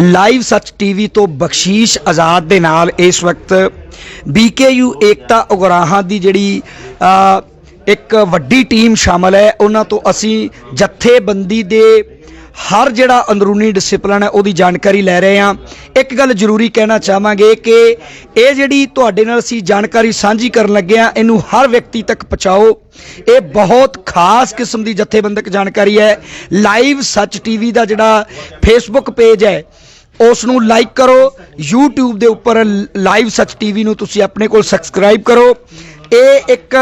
Live ਸੱਚ TV ਤੋਂ ਬਖਸ਼ੀਸ਼ ਆਜ਼ਾਦ ਦੇ ਨਾਲ ਇਸ ਵਕਤ ਬੀਕੇਯੂ ਏਕਤਾ ਉਗਰਾਹਾਂ ਦੀ ਜਿਹੜੀ ਇੱਕ ਵੱਡੀ ਟੀਮ ਸ਼ਾਮਲ ਹੈ, ਉਹਨਾਂ ਤੋਂ ਅਸੀਂ ਜਥੇਬੰਦੀ ਦੇ ਹਰ ਜਿਹੜਾ ਅੰਦਰੂਨੀ ਡਿਸਪਲਿਨ ਹੈ, ਉਹਦੀ ਜਾਣਕਾਰੀ ਲੈ ਰਹੇ ਹਾਂ। ਇੱਕ ਗੱਲ ਜ਼ਰੂਰੀ ਕਹਿਣਾ ਚਾਹਾਂਗੇ ਕਿ ਇਹ ਜਿਹੜੀ ਤੁਹਾਡੇ ਨਾਲ ਅਸੀਂ ਜਾਣਕਾਰੀ ਸਾਂਝੀ ਕਰਨ ਲੱਗੇ ਹਾਂ, ਇਹਨੂੰ ਹਰ ਵਿਅਕਤੀ ਤੱਕ ਪਹੁੰਚਾਓ। ਇਹ ਬਹੁਤ ਖਾਸ ਕਿਸਮ ਦੀ ਜਥੇਬੰਦਕ ਜਾਣਕਾਰੀ ਹੈ। ਲਾਈਵ ਸੱਚ ਟੀਵੀ ਦਾ ਜਿਹੜਾ ਫੇਸਬੁੱਕ ਪੇਜ ਹੈ ਉਸ ਨੂੰ ਲਾਈਕ ਕਰੋ। YouTube ਦੇ ਉੱਪਰ ਲਾਈਵ ਸੱਚ ਟੀਵੀ ਨੂੰ ਤੁਸੀਂ ਆਪਣੇ ਕੋਲ ਸਬਸਕ੍ਰਾਈਬ ਕਰੋ। ਇਹ ਇੱਕ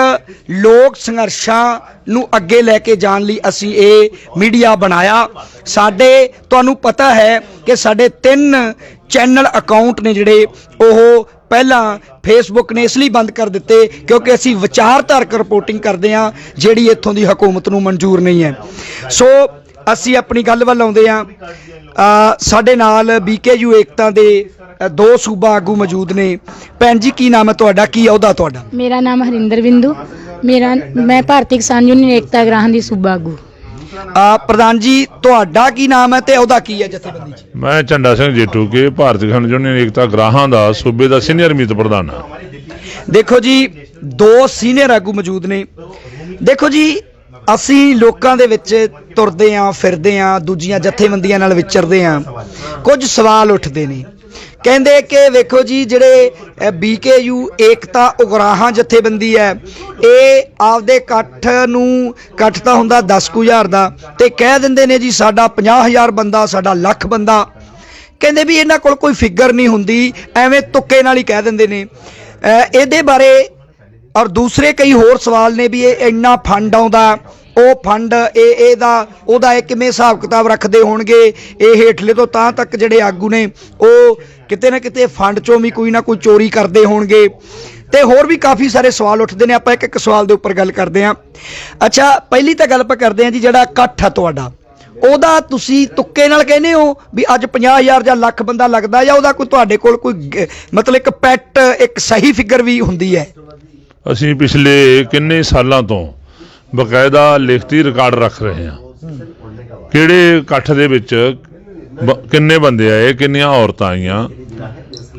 ਲੋਕ ਸੰਘਰਸ਼ਾਂ ਨੂੰ ਅੱਗੇ ਲੈ ਕੇ ਜਾਣ ਲਈ ਅਸੀਂ ਇਹ ਮੀਡੀਆ ਬਣਾਇਆ। ਸਾਡੇ, ਤੁਹਾਨੂੰ ਪਤਾ ਹੈ ਕਿ ਸਾਡੇ ਤਿੰਨ ਚੈਨਲ ਅਕਾਊਂਟ ਨੇ ਜਿਹੜੇ, ਉਹ ਪਹਿਲਾਂ ਫੇਸਬੁੱਕ ਨੇ ਇਸ ਲਈ ਬੰਦ ਕਰ ਦਿੱਤੇ ਕਿਉਂਕਿ ਅਸੀਂ ਵਿਚਾਰਧਾਰਕ ਰਿਪੋਰਟਿੰਗ ਕਰਦੇ ਹਾਂ, ਜਿਹੜੀ ਇੱਥੋਂ ਦੀ ਹਕੂਮਤ ਨੂੰ ਮਨਜ਼ੂਰ ਨਹੀਂ ਹੈ। ਸੋ ਅਸੀਂ ਆਪਣੀ ਗੱਲ ਵੱਲ ਆਉਂਦੇ ਹਾਂ। ਅ, ਸਾਡੇ ਨਾਲ ਬੀਕੇਯੂ ਏਕਤਾ ਦੇ ਦੋ ਸੂਬਾ ਆਗੂ ਮੌਜੂਦ ਨੇ। ਭੈਣ ਜੀ ਕੀ ਨਾਮ ਹੈ ਤੁਹਾਡਾ? ਕੀ ਅਹੁਦਾ ਤੁਹਾਡਾ? ਮੇਰਾ ਨਾਮ ਹਰਿੰਦਰ ਬਿੰਦੂ। ਮੇਰਾ ਮੈਂ ਭਾਰਤੀ ਕਿਸਾਨ ਯੂਨੀਅਨ ਏਕਤਾ ਗ੍ਰਾਹਾਂ ਦੀ ਸੂਬਾ ਆਗੂ। ਅ, ਪ੍ਰਧਾਨ ਜੀ ਤੁਹਾਡਾ ਕੀ ਨਾਮ ਹੈ ਤੇ ਅਹੁਦਾ ਕੀ ਹੈ ਜਥੇਬੰਦੀ 'ਚ? ਮੈਂ ਝੰਡਾ ਸਿੰਘ ਜੇਟੂ ਕੇ ਭਾਰਤੀ ਕਿਸਾਨ ਯੂਨੀਅਨ ਏਕਤਾ ਗ੍ਰਾਹਾਂ ਦਾ ਸੂਬੇ ਦਾ ਸੀਨੀਅਰ ਮੀਤ ਪ੍ਰਧਾਨ ਹਾਂ। ਦੇਖੋ ਜੀ ਦੋ ਸੀਨੀਅਰ ਆਗੂ ਮੌਜੂਦ ਨੇ। ਦੇਖੋ ਜੀ ਅਸੀਂ ਲੋਕਾਂ ਦੇ ਵਿੱਚ ਤੁਰਦੇ ਆਂ, ਫਿਰਦੇ ਆਂ, ਦੂਜੀਆਂ ਜਥੇਬੰਦੀਆਂ ਨਾਲ ਵਿਚਰਦੇ ਆਂ। ਕੁਝ ਸਵਾਲ ਉੱਠਦੇ ਨੇ। ਕਹਿੰਦੇ ਕਿ ਵੇਖੋ ਜੀ, ਜਿਹੜੇ ਬੀਕੇਯੂ ਏਕਤਾ ਉਗਰਾਹਾਂ ਜਥੇਬੰਦੀ ਹੈ, ਇਹ ਆਪਦੇ ਇਕੱਠ ਨੂੰ ਇਕੱਠ ਤਾਂ ਹੁੰਦਾ ਦਸ ਕੁ ਹਜ਼ਾਰ ਦਾ ਤੇ ਕਹਿ ਦਿੰਦੇ ਨੇ ਜੀ, ਸਾਡਾ 50000 ਬੰਦਾ, ਸਾਡਾ ਲੱਖ ਬੰਦਾ। ਕਹਿੰਦੇ ਵੀ ਇਹਨਾਂ ਕੋਲ ਕੋਈ ਫਿਗਰ ਨਹੀਂ ਹੁੰਦੀ, ਐਵੇਂ ਤੁੱਕੇ ਨਾਲ ਹੀ ਕਹਿ ਦਿੰਦੇ ਨੇ। ਇਹਦੇ ਬਾਰੇ ਔਰ ਦੂਸਰੇ ਕਈ ਹੋਰ ਸਵਾਲ ਨੇ ਵੀ ਇਹ ਇੰਨਾ ਫੰਡ ਆਉਂਦਾ, ਉਹ ਫੰਡ ਇਹ ਇਹਦਾ, ਉਹਦਾ ਇਹ ਕਿਵੇਂ ਹਿਸਾਬ ਕਿਤਾਬ ਰੱਖਦੇ ਹੋਣਗੇ, ਇਹ ਹੇਠਲੇ ਤੋਂ ਤਾਂ ਤੱਕ ਜਿਹੜੇ ਆਗੂ ਨੇ, ਉਹ ਕਿਤੇ ਨਾ ਕਿਤੇ ਫੰਡ ਚੋਂ ਵੀ ਕੋਈ ਨਾ ਕੋਈ ਚੋਰੀ ਕਰਦੇ ਹੋਣਗੇ। ਤੇ ਹੋਰ ਵੀ ਕਾਫੀ ਸਾਰੇ ਸਵਾਲ ਉੱਠਦੇ ਨੇ, ਆਪਾਂ ਇੱਕ ਇੱਕ ਸਵਾਲ ਦੇ ਉੱਪਰ ਗੱਲ ਕਰਦੇ ਹਾਂ। ਅੱਛਾ, ਪਹਿਲੀ ਤਾਂ ਗੱਲ ਆਪਾਂ ਕਰਦੇ ਹਾਂ ਜੀ, ਜਿਹੜਾ ਇਕੱਠ ਆ ਤੁਹਾਡਾ, ਉਹਦਾ ਤੁਸੀਂ ਤੁੱਕੇ ਨਾਲ ਕਹਿੰਦੇ ਹੋ ਵੀ ਅੱਜ 50000 ਜਾਂ ਲੱਖ ਬੰਦਾ ਲੱਗਦਾ ਜਾਂ ਉਹਦਾ ਕੋਈ ਤੁਹਾਡੇ ਕੋਲ ਕੋਈ ਮਤਲਬ ਇੱਕ ਪੈਟ ਇੱਕ ਸਹੀ ਫਿਗਰ ਵੀ ਹੁੰਦੀ ਹੈ? ਅਸੀਂ ਪਿਛਲੇ ਕਿੰਨੇ ਸਾਲਾਂ ਤੋਂ ਬਕਾਇਦਾ ਲਿਖਤੀ ਰਿਕਾਰਡ ਰੱਖ ਰਹੇ ਹਾਂ। ਕਿਹੜੇ ਇਕੱਠ ਦੇ ਵਿੱਚ ਬ- ਕਿੰਨੇ ਬੰਦੇ ਆਏ, ਕਿੰਨੀਆਂ ਔਰਤਾਂ ਆਈਆਂ?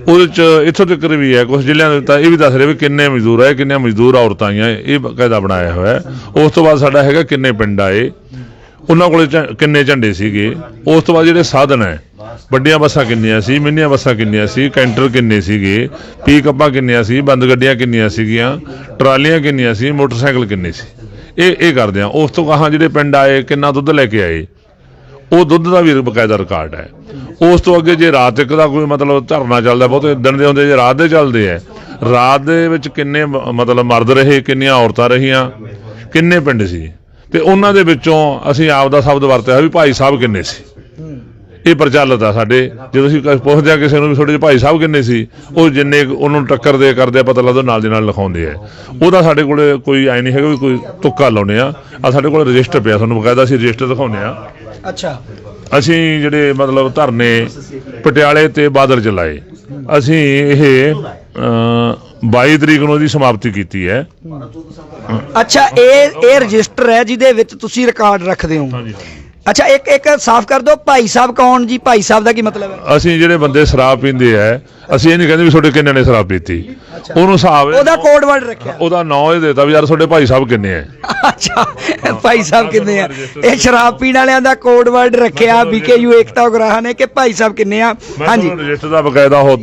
ਉਹਦੇ ਚ ਇੱਥੋਂ ਤੱਕ ਵੀ ਹੈ ਕੁਝ ਜ਼ਿਲ੍ਹਿਆਂ ਦੇ ਤਾਂ ਇਹ ਵੀ ਦੱਸ ਰਹੇ ਵੀ ਕਿੰਨੇ ਮਜ਼ਦੂਰ ਆਏ, ਕਿੰਨੀਆਂ ਮਜ਼ਦੂਰ ਔਰਤਾਂ ਆਈਆਂ, ਇਹ ਬਕਾਇਦਾ ਬਣਾਇਆ ਹੋਇਆ ਉਸ ਤੋਂ ਬਾਅਦ ਸਾਡਾ ਹੈਗਾ ਕਿੰਨੇ ਪਿੰਡ ਆਏ ਉਹਨਾਂ ਕੋਲੇ ਝ- ਕਿੰਨੇ ਝੰਡੇ ਸੀਗੇ? ਉਸ ਤੋਂ ਬਾਅਦ ਜਿਹੜੇ ਸਾਧਨ ਹੈ, ਵੱਡੀਆਂ ਬੱਸਾਂ ਕਿੰਨੀਆਂ ਸੀ, ਮਿੰਨੀਆਂ ਬੱਸਾਂ ਕਿੰਨੀਆਂ ਸੀ, ਕੈਂਟਰ ਕਿੰਨੇ ਸੀਗੇ ਪੀਕਅਪਾਂ ਕਿੰਨੀਆਂ ਸੀ, ਬੰਦ ਗੱਡੀਆਂ ਕਿੰਨੀਆਂ ਸੀਗੀਆਂ, ਟਰਾਲੀਆਂ ਕਿੰਨੀਆਂ ਸੀ, ਮੋਟਰਸਾਈਕਲ ਕਿੰਨੇ ਸੀ? ਇਹ ਇਹ ਕਰਦੇ ਆ। ਉਸ ਤੋਂ ਗਾਹਾਂ ਜਿਹੜੇ ਪਿੰਡ ਆਏ, ਕਿੰਨਾ ਦੁੱਧ ਲੈ ਕੇ ਆਏ? ਉਹ ਦੁੱਧ ਦਾ ਵੀ ਬਕਾਇਦਾ ਰਿਕਾਰਡ ਹੈ। ਉਸ ਤੋਂ ਅੱਗੇ ਜੇ ਰਾਤ ਤੱਕ ਦਾ ਕੋਈ ਮਤਲਬ ਧਰਨਾ ਚੱਲਦਾ, ਬਹੁਤੇ ਦਿਨ ਦੇ ਹੁੰਦੇ ਜੇ ਰਾਤ ਦੇ ਚੱਲਦੇ ਹੈ, ਰਾਤ ਦੇ ਵਿੱਚ ਕਿੰਨੇ ਮ- ਮਤਲਬ ਮਰਦ ਰਹੇ, ਕਿੰਨੀਆਂ ਔਰਤਾਂ ਰਹੀਆਂ, ਕਿੰਨੇ ਪਿੰਡ ਸੀ? ਤੇ ਉਹਨਾਂ ਦੇ ਵਿੱਚੋਂ ਅਸੀਂ ਆਪ ਦਾ ਸ਼ਬਦ ਵਰਤਿਆ ਵੀ ਭਾਈ ਸਾਹਿਬ ਕਿੰਨੇ ਸੀ? ਇਹ ਪ੍ਰਚਲਿਤ ਆ ਸਾਡੇ। ਜਦੋਂ ਅਸੀਂ ਪੁੱਛਦੇ ਆ ਕਿਸੇ ਨੂੰ ਵੀ ਤੁਹਾਡੇ ਭਾਈ ਸਾਹਿਬ ਕਿੰਨੇ ਸੀ ਉਹ ਜਿੰਨੇ ਉਹਨੂੰ ਟੱਕਰਦੇ ਕਰਦੇ ਆ ਪਤਾ ਲੱਗਦਾ ਨਾਲ ਦੇ ਨਾਲ ਲਿਖਾਉਂਦੇ ਆ। ਉਹਦਾ ਸਾਡੇ ਕੋਲੇ ਕੋਈ ਐ ਨਹੀਂ ਹੈਗਾ ਵੀ ਕੋਈ ਤੁੱਕਾ ਲਾਉਨੇ ਆ। ਆ ਸਾਡੇ ਕੋਲ ਰਜਿਸਟਰ ਪਿਆ ਤੁਹਾਨੂੰ ਬਕਾਇਦਾ ਅਸੀਂ ਰਜਿਸਟਰ ਦਿਖਾਉਂਦੇ ਆ। ਅੱਛਾ। ਅਸੀਂ ਜਿਹੜੇ ਮਤਲਬ ਧਰਨੇ ਪਟਿਆਲੇ ਤੇ ਬਾਦਲ ਚਲਾਏ ਅਸੀਂ ਇਹ 22 ਤਰੀਕ ਨੂੰ ਇਹਦੀ ਸਮਾਪਤੀ ਕੀਤੀ ਹੈ। ਅੱਛਾ ਇਹ ਇਹ ਰਜਿਸਟਰ ਹੈ ਜਿਹਦੇ ਵਿੱਚ ਤੁਸੀਂ ਰਿਕਾਰਡ ਰੱਖਦੇ ਹੋ। ਹਾਂਜੀ। ਅੱਛਾ ਇੱਕ ਇੱਕ ਸਾਫ਼ ਕਰ ਦਿਓ ਭਾਈ ਸਾਹਿਬ ਕੌਣ ਜੀ? ਭਾਈ ਸਾਹਿਬ ਦਾ ਕੀ ਮਤਲਬ ਹੈ? ਅਸੀਂ ਜਿਹੜੇ ਬੰਦੇ ਸ਼ਰਾਬ ਪੀਂਦੇ ਆ ਅਸੀਂ ਇਹ ਨਹੀਂ ਕਹਿੰਦੇ ਵੀ ਤੁਹਾਡੇ ਕਿੰਨੇ ਨੇ ਸ਼ਰਾਬ ਪੀਤੀ। ਉਹਨੂੰ ਹਿਸਾਬ ਉਹਦਾ ਕੋਡ ਵਰਡ ਰੱਖਿਆ। ਉਹਦਾ ਨਾਂ ਇਹ ਦੇਤਾ ਵੀ ਯਾਰ ਤੁਹਾਡੇ ਭਾਈ ਸਾਹਿਬ ਕਿੰਨੇ ਆ। ਅੱਛਾ ਭਾਈ ਸਾਹਿਬ ਕਿੰਨੇ ਆ? ਇਹ ਸ਼ਰਾਬ ਪੀਣ ਵਾਲਿਆਂ ਦਾ ਕੋਡ ਵਰਡ ਰੱਖਿਆ ਬੀਕੇਯੂ ਏਕਤਾ ਉਗਰਾਹਾਂ ਨੇ ਕਿ ਭਾਈ ਸਾਹਿਬ ਕਿੰਨੇ ਆ? ਹਾਂਜੀ। ਰਜਿਸਟਰ ਦਾ ਬਕਾਇਦਾ ਉਹ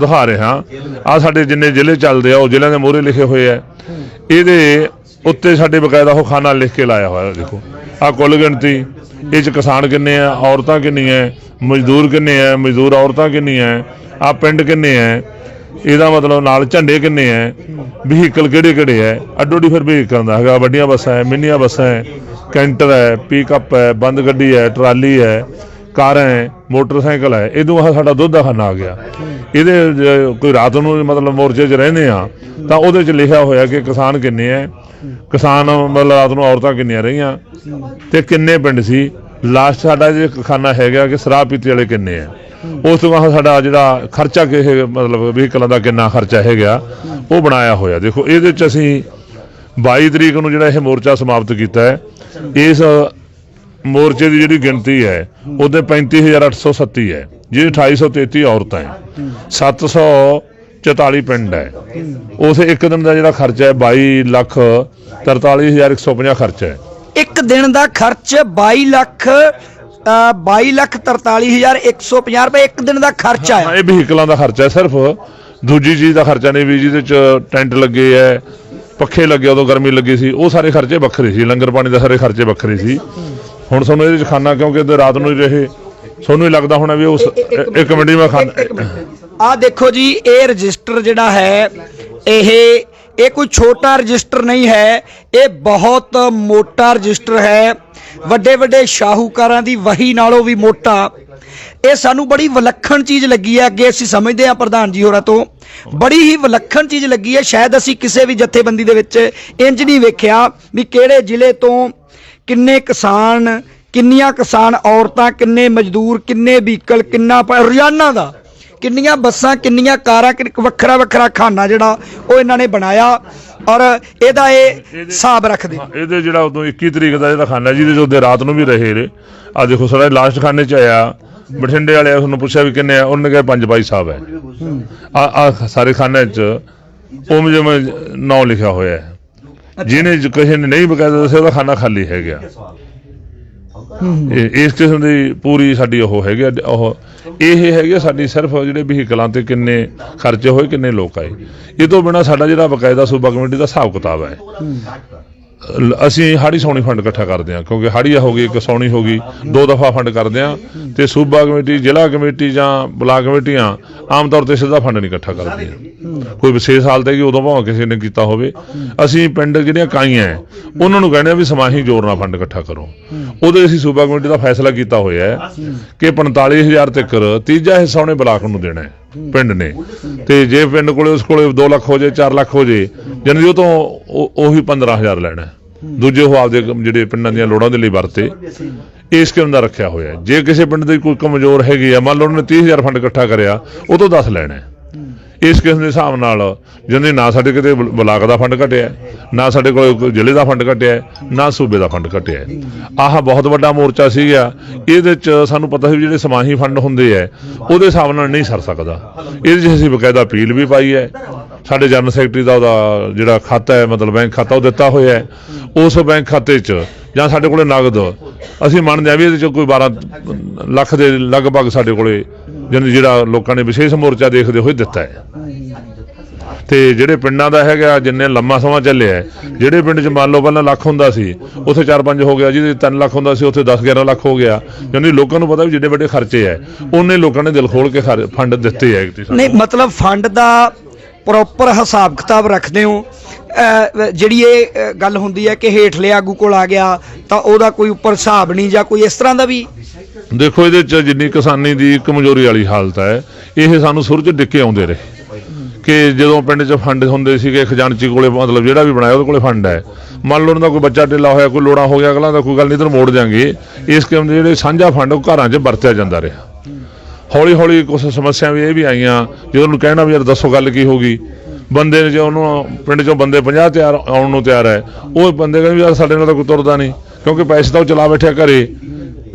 ਦਿਖਾ ਰਿਹਾ। ਆ ਸਾਡੇ ਜਿੰਨੇ ਜ਼ਿਲ੍ਹੇ ਚੱਲਦੇ ਆ ਉਹ ਜ਼ਿਲ੍ਹਿਆਂ ਦੇ ਮੋਹਰੇ ਲਿਖੇ ਹੋਏ ਆ। ਇਹਦੇ ਉੱਤੇ ਸਾਡੇ ਬਕਾਇਦਾ ਉਹ ਖਾਨਾ ਲਿਖ ਕੇ ਲਾਇਆ ਹੋਇਆ ਦੇਖੋ। ਆ ਕੁੱਲ ਗਿਣਤੀ, ਇਹ ਚ ਕਿਸਾਨ ਕਿੰਨੇ ਆ, ਔਰਤਾਂ ਕਿੰਨੀਆਂ ਮਜ਼ਦੂਰ ਕਿੰਨੇ ਆ ਮਜ਼ਦੂਰ ਔਰਤਾਂ ਕਿੰਨੀਆਂ ਆ ਪਿੰਡ ਕਿੰਨੇ ਆ ਇਹਦਾ ਮਤਲਬ ਨਾਲ ਝੰਡੇ ਕਿੰਨੇ ਆ ਵਹੀਕਲ ਕਿਹੜੇ ਕਿਹੜੇ ਆ ਅੱਡੋ ਅੱਡੀ ਫਿਰ ਵਹੀਕਲ ਦਾ ਹੈਗਾ, ਵੱਡੀਆਂ ਬੱਸਾਂ ਹੈ ਮਿੰਨੀਆਂ ਬੱਸਾਂ ਹੈ ਕੈਂਟਰ ਹੈ ਪਿਕਅਪ ਹੈ ਬੰਦ ਗੱਡੀ ਹੈ ਟਰਾਲੀ ਹੈ ਕਾਰਾਂ ਹੈ ਮੋਟਰਸਾਈਕਲ ਹੈ ਇਹਦੋਂ ਆਹ ਸਾਡਾ ਦੁੱਧ ਦਾ ਖਾਨਾ ਆ ਗਿਆ। ਇਹਦੇ ਜੇ ਕੋਈ ਰਾਤ ਨੂੰ ਮਤਲਬ ਮੋਰਚੇ 'ਚ ਰਹਿੰਦੇ ਆ, ਤਾਂ ਉਹਦੇ 'ਚ ਲਿਖਿਆ ਹੋਇਆ ਕਿ ਕਿਸਾਨ ਕਿੰਨੇ ਆ ਕਿਸਾਨ ਮਤਲਬ ਰਾਤ ਨੂੰ ਔਰਤਾਂ ਕਿੰਨੀਆਂ ਰਹੀਆਂ ਤੇ ਕਿੰਨੇ ਪਿੰਡ ਸੀ? ਲਾਸਟ ਸਾਡਾ ਜੇ ਖਾਨਾ ਹੈਗਾ ਕਿ ਸ਼ਰਾਬ ਪੀਤੀ ਵਾਲੇ ਕਿੰਨੇ ਆ। ਉਸ ਤੋਂ ਬਾਅਦ ਸਾਡਾ ਜਿਹੜਾ ਖਰਚਾ ਕਿਸੇ ਮਤਲਬ ਵਹੀਕਲਾਂ ਦਾ ਕਿੰਨਾ ਖਰਚਾ ਹੈਗਾ, ਉਹ ਬਣਾਇਆ ਹੋਇਆ। ਦੇਖੋ, ਇਹਦੇ 'ਚ ਅਸੀਂ 22 ਤਰੀਕ ਨੂੰ ਜਿਹੜਾ ਇਹ ਮੋਰਚਾ ਸਮਾਪਤ ਕੀਤਾ ਹੈ, ਇਸ ਮੋਰਚੇ ਦੀ ਜਿਹੜੀ ਗਿਣਤੀ ਹੈ, ਉਹਦੇ 35837 ਹੈ, ਜਿਹਦੇ 2833 ਔਰਤਾਂ ਹੈ। 744 ਪਿੰਡ ਹੈ। ਉਸ ਇੱਕ ਦਿਨ ਦਾ ਜਿਹੜਾ ਖਰਚਾ ਹੈ 22 ਲੱਖ 43150 ਖਰਚਾ ਹੈ। ਇੱਕ ਦਿਨ ਦਾ ਖਰਚ 22 ਲੱਖ ਅ, 22 ਲੱਖ 43150 ਰੁਪਏ ਇੱਕ ਦਿਨ ਦਾ ਖਰਚ ਹਾਂ, ਆਇਆ। ਇਹ ਵਹੀਕਲਾਂ ਦਾ ਖਰਚਾ ਹੈ ਸਿਰਫ। ਦੂਜੀ ਚੀਜ਼ ਦਾ ਖਰਚਾ ਨਹੀਂ ਵੀ ਜਿਹਦੇ ਚ ਟੈਂਟ ਲੱਗੇ ਐ ਪੱਖੇ ਲੱਗੇ ਉਦੋਂ ਗਰਮੀ ਲੱਗੀ ਸੀ ਉਹ ਸਾਰੇ ਖਰਚੇ ਵੱਖਰੇ ਸੀ ਲੰਗਰ ਪਾਣੀ ਦੇ ਸਾਰੇ ਖਰਚੇ ਵੱਖਰੇ ਸੀ। ਹੁਣ ਤੁਹਾਨੂੰ ਇਹਦੇ ਚ ਖਾਣਾ ਕਿਉਂਕਿ ਰਾਤ ਨੂੰ ਹੀ ਰਹੇ ਤੁਹਾਨੂੰ ਹੀ ਲੱਗਦਾ ਹੋਣਾ ਵੀ ਉਸ ਇੱਕ ਮਿੰਟ ਹੀ ਮੈਂ ਖਾਣਾ ਆ ਦੇਖੋ ਜੀ, ਇਹ ਰਜਿਸਟਰ ਜਿਹੜਾ ਹੈ, ਇਹ ਇਹ ਕੋਈ ਛੋਟਾ ਰਜਿਸਟਰ ਨਹੀਂ ਹੈ, ਇਹ ਬਹੁਤ ਮੋਟਾ ਰਜਿਸਟਰ ਹੈ। ਵੱਡੇ ਵੱਡੇ ਸ਼ਾਹੂਕਾਰਾਂ ਦੀ ਵਹੀ ਨਾਲੋਂ ਵੀ ਮੋਟਾ। ਇਹ ਸਾਨੂੰ ਬੜੀ ਵਿਲੱਖਣ ਚੀਜ਼ ਲੱਗੀ ਹੈ, ਅੱਗੇ ਅਸੀਂ ਸਮਝਦੇ ਹਾਂ ਪ੍ਰਧਾਨ ਜੀ ਹੋਰਾਂ ਤੋਂ। ਬੜੀ ਹੀ ਵਿਲੱਖਣ ਚੀਜ਼ ਲੱਗੀ ਹੈ, ਸ਼ਾਇਦ ਅਸੀਂ ਕਿਸੇ ਵੀ ਜਥੇਬੰਦੀ ਦੇ ਵਿੱਚ ਇੰਜ ਨਹੀਂ ਵੇਖਿਆ ਵੀ ਕਿਹੜੇ ਜ਼ਿਲ੍ਹੇ ਤੋਂ ਕਿੰਨੇ ਕਿਸਾਨ, ਕਿੰਨੀਆਂ ਕਿਸਾਨ ਔਰਤਾਂ, ਕਿੰਨੇ ਮਜ਼ਦੂਰ, ਕਿੰਨੇ ਵਹੀਕਲ, ਕਿੰਨਾ ਪ- ਰੋਜ਼ਾਨਾ ਦਾ ਕਿੰਨੀਆਂ ਬੱਸਾਂ ਕਿੰਨੀਆਂ ਕਾਰਾਂ ਕਿ- ਵੱਖਰਾ ਵੱਖਰਾ ਖਾਨਾ ਜਿਹੜਾ ਉਹ ਇਹਨਾਂ ਨੇ ਬਣਾਇਆ ਔਰ ਇਹਦਾ ਇਹ ਹਿਸਾਬ ਰੱਖਦੇ। ਇਹਦੇ ਜਿਹੜਾ ਉਦੋਂ 21 ਤਰੀਕ ਦਾ ਜਿਹੜਾ ਖਾਨਾ ਜਿਹਦੇ ਚ ਉਹਦੇ ਰਾਤ ਨੂੰ ਵੀ ਰਹੇ ਨੇ। ਆ ਦੇਖੋ ਸਾਡਾ ਲਾਸਟ ਖਾਨੇ ਚ ਆਇਆ ਬਠਿੰਡੇ ਵਾਲੇ ਉਹਨੂੰ ਪੁੱਛਿਆ ਵੀ ਕਿੰਨੇ ਆ ਉਹਨੇ ਕਿਹਾ ਪੰਜ ਬਾਈ ਸਾਹਿਬ ਹੈ। ਆ ਆ ਸਾਰੇ ਖਾਨੇ ਚ ਉਹ ਜਿਵੇਂ ਨਾਂ ਲਿਖਿਆ ਹੋਇਆ ਹੈ। ਜਿਹਨੇ ਜ- ਕਿਸੇ ਨੇ ਨਹੀਂ ਬਕਾਇਦਾ ਦੱਸਿਆ ਉਹਦਾ ਖਾਨਾ ਖਾਲੀ ਹੈ ਗਿਆ ਇਹ ਇਸ ਕਿਸਮ ਦੀ ਪੂਰੀ ਸਾਡੀ ਉਹ ਹੈਗੀ ਆ, ਉਹ ਇਹ ਹੈਗੀ ਸਾਡੀ ਸਿਰਫ ਜਿਹੜੇ ਵਹੀਕਲਾਂ ਤੇ ਕਿੰਨੇ ਖਰਚੇ ਹੋਏ ਕਿੰਨੇ ਲੋਕ ਆਏ। ਇਹ ਤੋਂ ਬਿਨਾ ਸਾਡਾ ਜਿਹੜਾ ਬਕਾਇਦਾ ਸੂਬਾ ਕਮੇਟੀ ਦਾ ਹਿਸਾਬ ਕਿਤਾਬ ਹੈ। ਲ- ਅਸੀਂ ਹਾੜੀ ਸੌਣੀ ਫੰਡ ਇਕੱਠਾ ਕਰਦੇ ਹਾਂ ਕਿਉਂਕਿ ਹਾੜੀ ਹੋ ਗਈ ਇੱਕ ਸੌਣੀ ਹੋ ਗਈ ਦੋ ਦਫਾ ਫੰਡ ਕਰਦੇ ਹਾਂ ਤੇ ਸੂਬਾ ਕਮੇਟੀ ਜ਼ਿਲ੍ਹਾ ਕਮੇਟੀ ਜਾਂ ਬਲਾਕ ਕਮੇਟੀਆਂ ਆਮ ਤੌਰ ਤੇ ਸਿੱਧਾ ਫੰਡ ਨਹੀਂ ਇਕੱਠਾ ਕਰਦੀਆਂ ਕੋਈ ਵਿਸ਼ੇਸ਼ ਹਾਲਤ ਹੈ ਕਿ ਉਦੋਂ ਭਾਵੇਂ ਕਿਸੇ ਨੇ ਕੀਤਾ ਹੋਵੇ। ਅਸੀਂ ਪਿੰਡ ਜਿਹੜੀਆਂ ਕਾਈਆਂ ਹੈ, ਉਹਨਾਂ ਨੂੰ ਕਹਿੰਦੇ ਆ ਵੀ ਸਮਾਹੀ ਨਾਲ ਫੰਡ ਇਕੱਠਾ ਕਰੋ। ਉਹਦੇ ਅਸੀਂ ਸੂਬਾ ਕਮੇਟੀ ਦਾ ਫੈਸਲਾ ਕੀਤਾ ਹੋਇਆ ਹੈ। ਕਿ 45000 ਤੱਕ ਤੀਜਾ ਹਿੱਸਾ ਉਹਨੇ ਬਲਾਕ ਨੂੰ ਦੇਣਾ ਹੈ। ਪਿੰਡ ਨੇ। ਤੇ ਜੇ ਪਿੰਡ ਕੋਲੇ ਉਸ ਕੋਲੇ 2 ਲੱਖ ਹੋ ਜੇ 4 ਲੱਖ ਹੋ ਜੇ ਜਨ ਉਹ ਤੋਂ ਉਹ- ਉਹੀ 15000 ਲੈਣਾ। ਦੂਜੇ ਉਹ ਆਪਦੇ ਜਿਹੜੇ ਪਿੰਡਾਂ ਦੀਆਂ ਲੋੜਾਂ ਦੇ ਲਈ ਵਰਤੇ। ਇਸ ਕਿਸਮ ਦਾ ਰੱਖਿਆ ਹੋਇਆ ਹੈ। ਜੇ ਕਿਸੇ ਪਿੰਡ ਦੀ ਕੋਈ ਕਮਜ਼ੋਰ ਹੈਗੀ ਆ, ਮੰਨ ਲਓ ਉਹਨੇ 30000 ਫੰਡ ਇਕੱਠਾ ਕਰਿਆ, ਉਹ ਤੋਂ 10 ਲੈਣਾ ਹੈ। ਇਸ ਕਿਸਮ ਦੇ ਹਿਸਾਬ ਨਾਲ ਜਿੰਨੇ ਨਾ ਸਾਡੇ ਕਿਤੇ ਬਲ- ਬਲਾਕ ਦਾ ਫੰਡ ਘਟਿਆ, ਨਾ ਸਾਡੇ ਕੋਲ ਕੋਈ ਜ਼ਿਲ੍ਹੇ ਦਾ ਫੰਡ ਘਟਿਆ, ਨਾ ਸੂਬੇ ਦਾ ਫੰਡ ਘਟਿਆ ਆਹ ਬਹੁਤ ਵੱਡਾ ਮੋਰਚਾ ਸੀਗਾ ਇਹਦੇ ਚ ਸਾਨੂੰ ਪਤਾ ਸੀ ਵੀ ਜਿਹੜੇ ਸਮਾਹੀ ਫੰਡ ਹੁੰਦੇ ਆ, ਉਹਦੇ ਹਿਸਾਬ ਨਾਲ ਨਹੀਂ ਸਰ ਸਕਦਾ ਇਹਦੇ 'ਚ ਅਸੀਂ ਬਕਾਇਦਾ ਅਪੀਲ ਵੀ ਪਾਈ ਹੈ ਸਾਡੇ ਜਨਰਲ ਸੈਕਟਰੀ ਦਾ ਉਹਦਾ ਜਿਹੜਾ ਖਾਤਾ ਹੈ, ਮਤਲਬ ਬੈਂਕ ਖਾਤਾ ਉਹ ਦਿੱਤਾ ਹੋਇਆ ਹੈ। ਉਸ ਬੈਂਕ ਖਾਤੇ 'ਚ ਜਾਂ ਸਾਡੇ ਕੋਲੇ ਨਗਦ, ਅਸੀਂ ਮੰਨਦੇ ਆ ਵੀ ਇਹਦੇ 'ਚ ਕੋਈ 12 ਲੱਖ ਦੇ ਲਗਭਗ ਸਾਡੇ ਕੋਲੇ ਜਿਹੜਾ ਲੋਕਾਂ ਨੇ ਵਿਸ਼ੇਸ਼ ਮੋਰਚਾ ਦੇਖਦੇ ਹੋਏ ਦਿੱਤਾ ਹੈ। ਤੇ ਜਿਹੜੇ ਪਿੰਡਾਂ ਦਾ ਹੈਗਾ, ਜਿੰਨੇ ਲੰਮਾ ਸਮਾਂ ਚੱਲਿਆ ਜਿਹੜੇ ਪਿੰਡ 'ਚ ਮੰਨ ਲਓ ਪਹਿਲਾਂ ਲੱਖ ਹੁੰਦਾ ਸੀ, ਉੱਥੇ 4-5 ਹੋ ਗਿਆ, ਜਿਹਦੇ 3 ਲੱਖ ਹੁੰਦਾ ਸੀ, ਉੱਥੇ 10-11 ਲੱਖ ਹੋ ਗਿਆ। ਯਾਨੀ ਲੋਕਾਂ ਨੂੰ ਪਤਾ ਵੀ ਜਿੱਡੇ ਵੱਡੇ ਖਰਚੇ ਹੈ, ਉਹਨੇ ਲੋਕਾਂ ਨੇ ਦਿਲ ਖੋਲ ਕੇ ਫੰਡ ਦਿੱਤੇ ਹੈ। ਨਹੀਂ, ਮਤਲਬ ਫੰਡ ਦਾ ਪ੍ਰੋਪਰ ਹਿਸਾਬ ਕਿਤਾਬ ਰੱਖਦੇ ਹੋ। ਜਿਹੜੀ ਇਹ ਗੱਲ ਹੁੰਦੀ ਹੈ ਕਿ ਹੇਠਲੇ ਆਗੂ ਕੋਲ ਆ ਗਿਆ, ਤਾਂ ਉਹਦਾ ਕੋਈ ਉੱਪਰ ਹਿਸਾਬ ਨਹੀਂ ਜਾਂ ਕੋਈ ਇਸ ਤਰ੍ਹਾਂ ਦਾ ਵੀ? ਦੇਖੋ, ਇਹਦੇ 'ਚ ਜਿੰਨੀ ਕਿਸਾਨੀ ਦੀ ਕਮਜ਼ੋਰੀ ਵਾਲੀ ਹਾਲਤ ਹੈ, ਇਹ ਸਾਨੂੰ ਸੁਰਜ ਡਿੱਕੇ ਆਉਂਦੇ ਰਹੇ। ਕਿ ਜਦੋਂ ਪਿੰਡ 'ਚ ਫੰਡ ਹੁੰਦੇ ਸੀਗੇ ਖਜ਼ਾਨਚੀ ਕੋਲੇ ਮਤਲਬ ਜਿਹੜਾ ਵੀ ਬਣਾਇਆ, ਉਹਦੇ ਕੋਲੇ ਫੰਡ ਹੈ। ਮੰਨ ਲਓ, ਉਹਨਾਂ ਦਾ ਕੋਈ ਬੱਚਾ ਢਿੱਲਾ ਹੋਇਆ, ਕੋਈ ਲੋੜਾ ਹੋ ਗਿਆ, ਅਗਲਾ ਦਾ ਕੋਈ ਗੱਲ ਨਹੀਂ ਤੈਨੂੰ ਮੋੜ ਦਿਆਂਗੇ। ਇਸ ਕਿਸਮ ਦੇ ਜਿਹੜੇ ਸਾਂਝਾ ਫੰਡ ਉਹ ਘਰਾਂ 'ਚ ਵਰਤਿਆ ਜਾਂਦਾ ਰਿਹਾ। ਹੌਲੀ ਹੌਲੀ ਕੁਝ ਸਮੱਸਿਆ ਵੀ ਇਹ ਵੀ ਆਈਆਂ। ਜਦੋਂ ਉਹਨੂੰ ਕਹਿਣਾ ਵੀ ਯਾਰ ਦੱਸੋ ਗੱਲ ਕੀ ਹੋ ਗਈ। ਬੰਦੇ ਨੇ ਜੇ ਉਹਨੂੰ ਪਿੰਡ 'ਚੋਂ ਬੰਦੇ 50 ਤਿਆਰ ਆਉਣ ਨੂੰ ਤਿਆਰ ਹੈ, ਉਹ ਬੰਦੇ ਕਹਿੰਦੇ ਵੀ ਯਾਰ ਸਾਡੇ ਨਾਲ ਤਾਂ ਕੋਈ ਤੁਰਦਾ ਨਹੀਂ, ਕਿਉਂਕਿ ਪੈਸੇ ਤਾਂ ਉਹ ਚਲਾ ਬੈਠਿਆ ਘਰੇ।